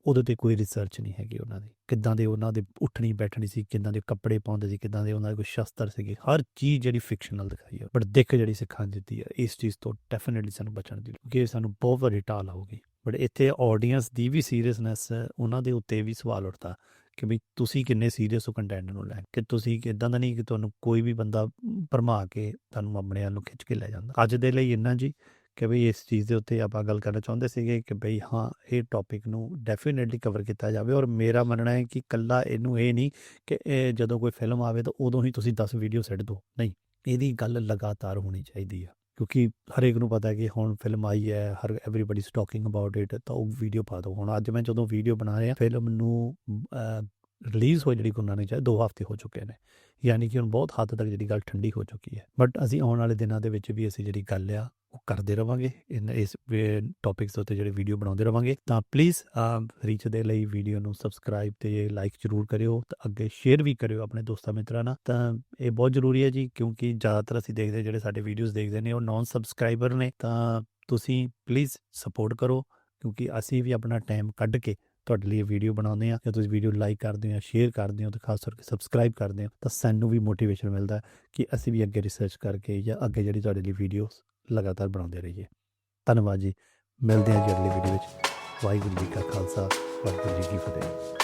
ਉਹਦੇ ਤੇ ਕੋਈ ਰਿਸਰਚ ਨਹੀਂ ਹੈਗੀ ਉਹਨਾਂ ਦੀ। ਕਿੱਦਾਂ ਦੇ ਉਹਨਾਂ ਦੇ ਉੱਠਣੀ, ਬੈਠਣੀ ਸੀ, ਕਿੱਦਾਂ ਦੇ ਕੱਪੜੇ ਪਾਉਂਦੇ ਸੀ, ਕਿੱਦਾਂ ਦੇ ਉਹਨਾਂ ਦੇ ਕੋਈ ਸ਼ਸਤਰ ਸੀਗੇ। ਹਰ ਚੀਜ਼ ਜਿਹੜੀ ਫਿਕਸ਼ਨਲ ਦਿਖਾਈ ਹੈ ਬਟ ਦਿੱਖ ਜਿਹੜੀ ਸਿੱਖਾਂ ਦਿੱਤੀ ਹੈ ਇਸ ਚੀਜ਼ ਤੋਂ ਡੈਫੀਨਿਟਲੀ ਸਾਨੂੰ ਬਚਣ ਦੀ ਕਿਉਂਕਿ ਸਾਨੂੰ ਬਹੁਤ ਵੱਡੀ ਢਾਲ ਆਊਗੀ। ਬਟ ਇੱਥੇ ਆਡੀਅנס ਦੀ ਵੀ ਸੀਰੀਅਸਨੈਸ ਉਹਨਾਂ ਦੇ ਉੱਤੇ ਵੀ ਸਵਾਲ ਉੱਠਦਾ ਕਿ ਵੀ ਤੁਸੀਂ ਕਿੰਨੇ ਸੀਰੀਅਸ ਹੋ ਕੰਟੈਂਟ ਨੂੰ ਲੈ ਕੇ ਤੁਸੀਂ ਇਦਾਂ ਦਾ ਨਹੀਂ ਕਿ ਤੁਹਾਨੂੰ ਕੋਈ ਵੀ ਬੰਦਾ ਭਰਮਾ ਕੇ ਤੁਹਾਨੂੰ ਆਪਣੇ ਵੱਲ ਨੂੰ ਖਿੱਚ ਕੇ ਲੈ ਜਾਂਦਾ। ਅੱਜ ਦੇ ਲਈ ਇੰਨਾ ਜੀ। ਕਿ ਬਈ ਇਸ ਚੀਜ਼ ਦੇ ਉੱਤੇ ਆਪਾਂ ਗੱਲ ਕਰਨਾ ਚਾਹੁੰਦੇ ਸੀਗੇ ਕਿ ਬਈ ਹਾਂ, ਇਹ ਟੌਪਿਕ ਨੂੰ ਡੈਫੀਨਿਟਲੀ ਕਵਰ ਕੀਤਾ ਜਾਵੇ ਔਰ ਮੇਰਾ ਮੰਨਣਾ ਹੈ ਕਿ ਕੱਲਾ ਇਹਨੂੰ ਇਹ ਨਹੀਂ ਕਿ ਇਹ ਜਦੋਂ ਕੋਈ ਫਿਲਮ ਆਵੇ ਤਾਂ ਉਦੋਂ ਹੀ ਤੁਸੀਂ 10 ਵੀਡੀਓ ਸੈੱਟ ਦਿਓ। ਨਹੀਂ, ਇਹਦੀ ਗੱਲ ਲਗਾਤਾਰ ਹੋਣੀ ਚਾਹੀਦੀ ਆ। ਕਿਉਂਕਿ ਹਰੇਕ ਨੂੰ ਪਤਾ ਕਿ ਹੁਣ ਫਿਲਮ ਆਈ ਹੈ, ਹਰ everybody is talking about it ਤਾਂ ਉਹ ਵੀਡੀਓ ਪਾ ਦਿਓ। ਹੁਣ ਅੱਜ ਮੈਂ ਜਦੋਂ ਵੀਡੀਓ ਬਣਾ ਰਿਹਾ ਫਿਲਮ ਨੂੰ ਰਿਲੀਜ਼ ਹੋਈ ਜਿਹੜੀ ਗੁਰੂ ਨਾਨਕ ਚਾਹੇ 2 ਹਫ਼ਤੇ ਹੋ ਚੁੱਕੇ ਨੇ। ਯਾਨੀ ਕਿ ਹੁਣ ਬਹੁਤ ਹੱਦ ਤੱਕ ਜਿਹੜੀ ਗੱਲ ਠੰਡੀ ਹੋ ਚੁੱਕੀ ਹੈ। ਬਟ ਅਸੀਂ ਆਉਣ ਵਾਲੇ ਦਿਨਾਂ ਦੇ ਵਿੱਚ ਵੀ ਅਸੀਂ ਜਿਹੜੀ ਗੱਲ ਆ ਉਹ ਕਰਦੇ ਰਵਾਂਗੇ, ਇਨ ਇਸ ਟੌਪਿਕਸ ਉੱਤੇ ਜਿਹੜੇ ਵੀਡੀਓ ਬਣਾਉਂਦੇ ਰਵਾਂਗੇ, ਤਾਂ ਪਲੀਜ਼ ਰੀਚ ਦੇ ਲਈ ਵੀਡੀਓ ਨੂੰ ਸਬਸਕ੍ਰਾਈਬ ਤੇ ਲਾਈਕ ਜ਼ਰੂਰ ਕਰਿਓ ਤੇ ਅੱਗੇ ਸ਼ੇਅਰ ਵੀ ਕਰਿਓ ਆਪਣੇ ਦੋਸਤਾਂ ਮਿੱਤਰਾਂ ਨਾਲ। ਤਾਂ ਇਹ ਬਹੁਤ ਜ਼ਰੂਰੀ ਹੈ ਜੀ, ਕਿਉਂਕਿ ਜ਼ਿਆਦਾਤਰ ਅਸੀਂ ਦੇਖਦੇ ਜਿਹੜੇ ਸਾਡੇ ਵੀਡੀਓਜ਼ ਦੇਖਦੇ ਨੇ ਉਹ ਨਾਨ ਸਬਸਕ੍ਰਾਈਬਰ ਨੇ, ਤਾਂ ਤੁਸੀਂ ਪਲੀਜ਼ ਸਪੋਰਟ ਕਰੋ, ਕਿਉਂਕਿ ਅਸੀਂ ਵੀ ਆਪਣਾ ਟਾਈਮ ਕੱਢ ਕੇ ਤੁਹਾਡੇ ਲਈ ਵੀਡੀਓ ਬਣਾਉਂਦੇ ਆ ਜੇ ਤੁਸੀਂ ਵੀਡੀਓ ਲਾਈਕ ਕਰਦੇ ਹੋ ਸ਼ੇਅਰ ਕਰਦੇ ਹੋ ਤੇ ਖਾਸ ਕਰਕੇ ਸਬਸਕ੍ਰਾਈਬ ਕਰਦੇ ਹੋ, ਤਾਂ ਸਾਨੂੰ ਵੀ ਮੋਟੀਵੇਸ਼ਨ ਮਿਲਦਾ ਕਿ ਅਸੀਂ ਵੀ ਅੱਗੇ ਰਿਸਰਚ ਕਰਕੇ ਜਾਂ ਅੱਗੇ ਜਿਹੜੀ ਤੁਹਾਡੇ ਲਈ ਵੀਡੀਓਜ਼ ਲਗਾਤਾਰ ਬਣਾਉਂਦੇ ਰਹੀਏ। ਧੰਨਵਾਦ ਜੀ। ਮਿਲਦੇ ਹਾਂ ਜੀ ਅਗਲੀ ਵੀਡੀਓ ਵਿੱਚ। ਵਾਹਿਗੁਰੂ ਜੀ ਕਾ ਖਾਲਸਾ, ਵਾਹਿਗੁਰੂ ਜੀ ਕੀ ਫਤਿਹ।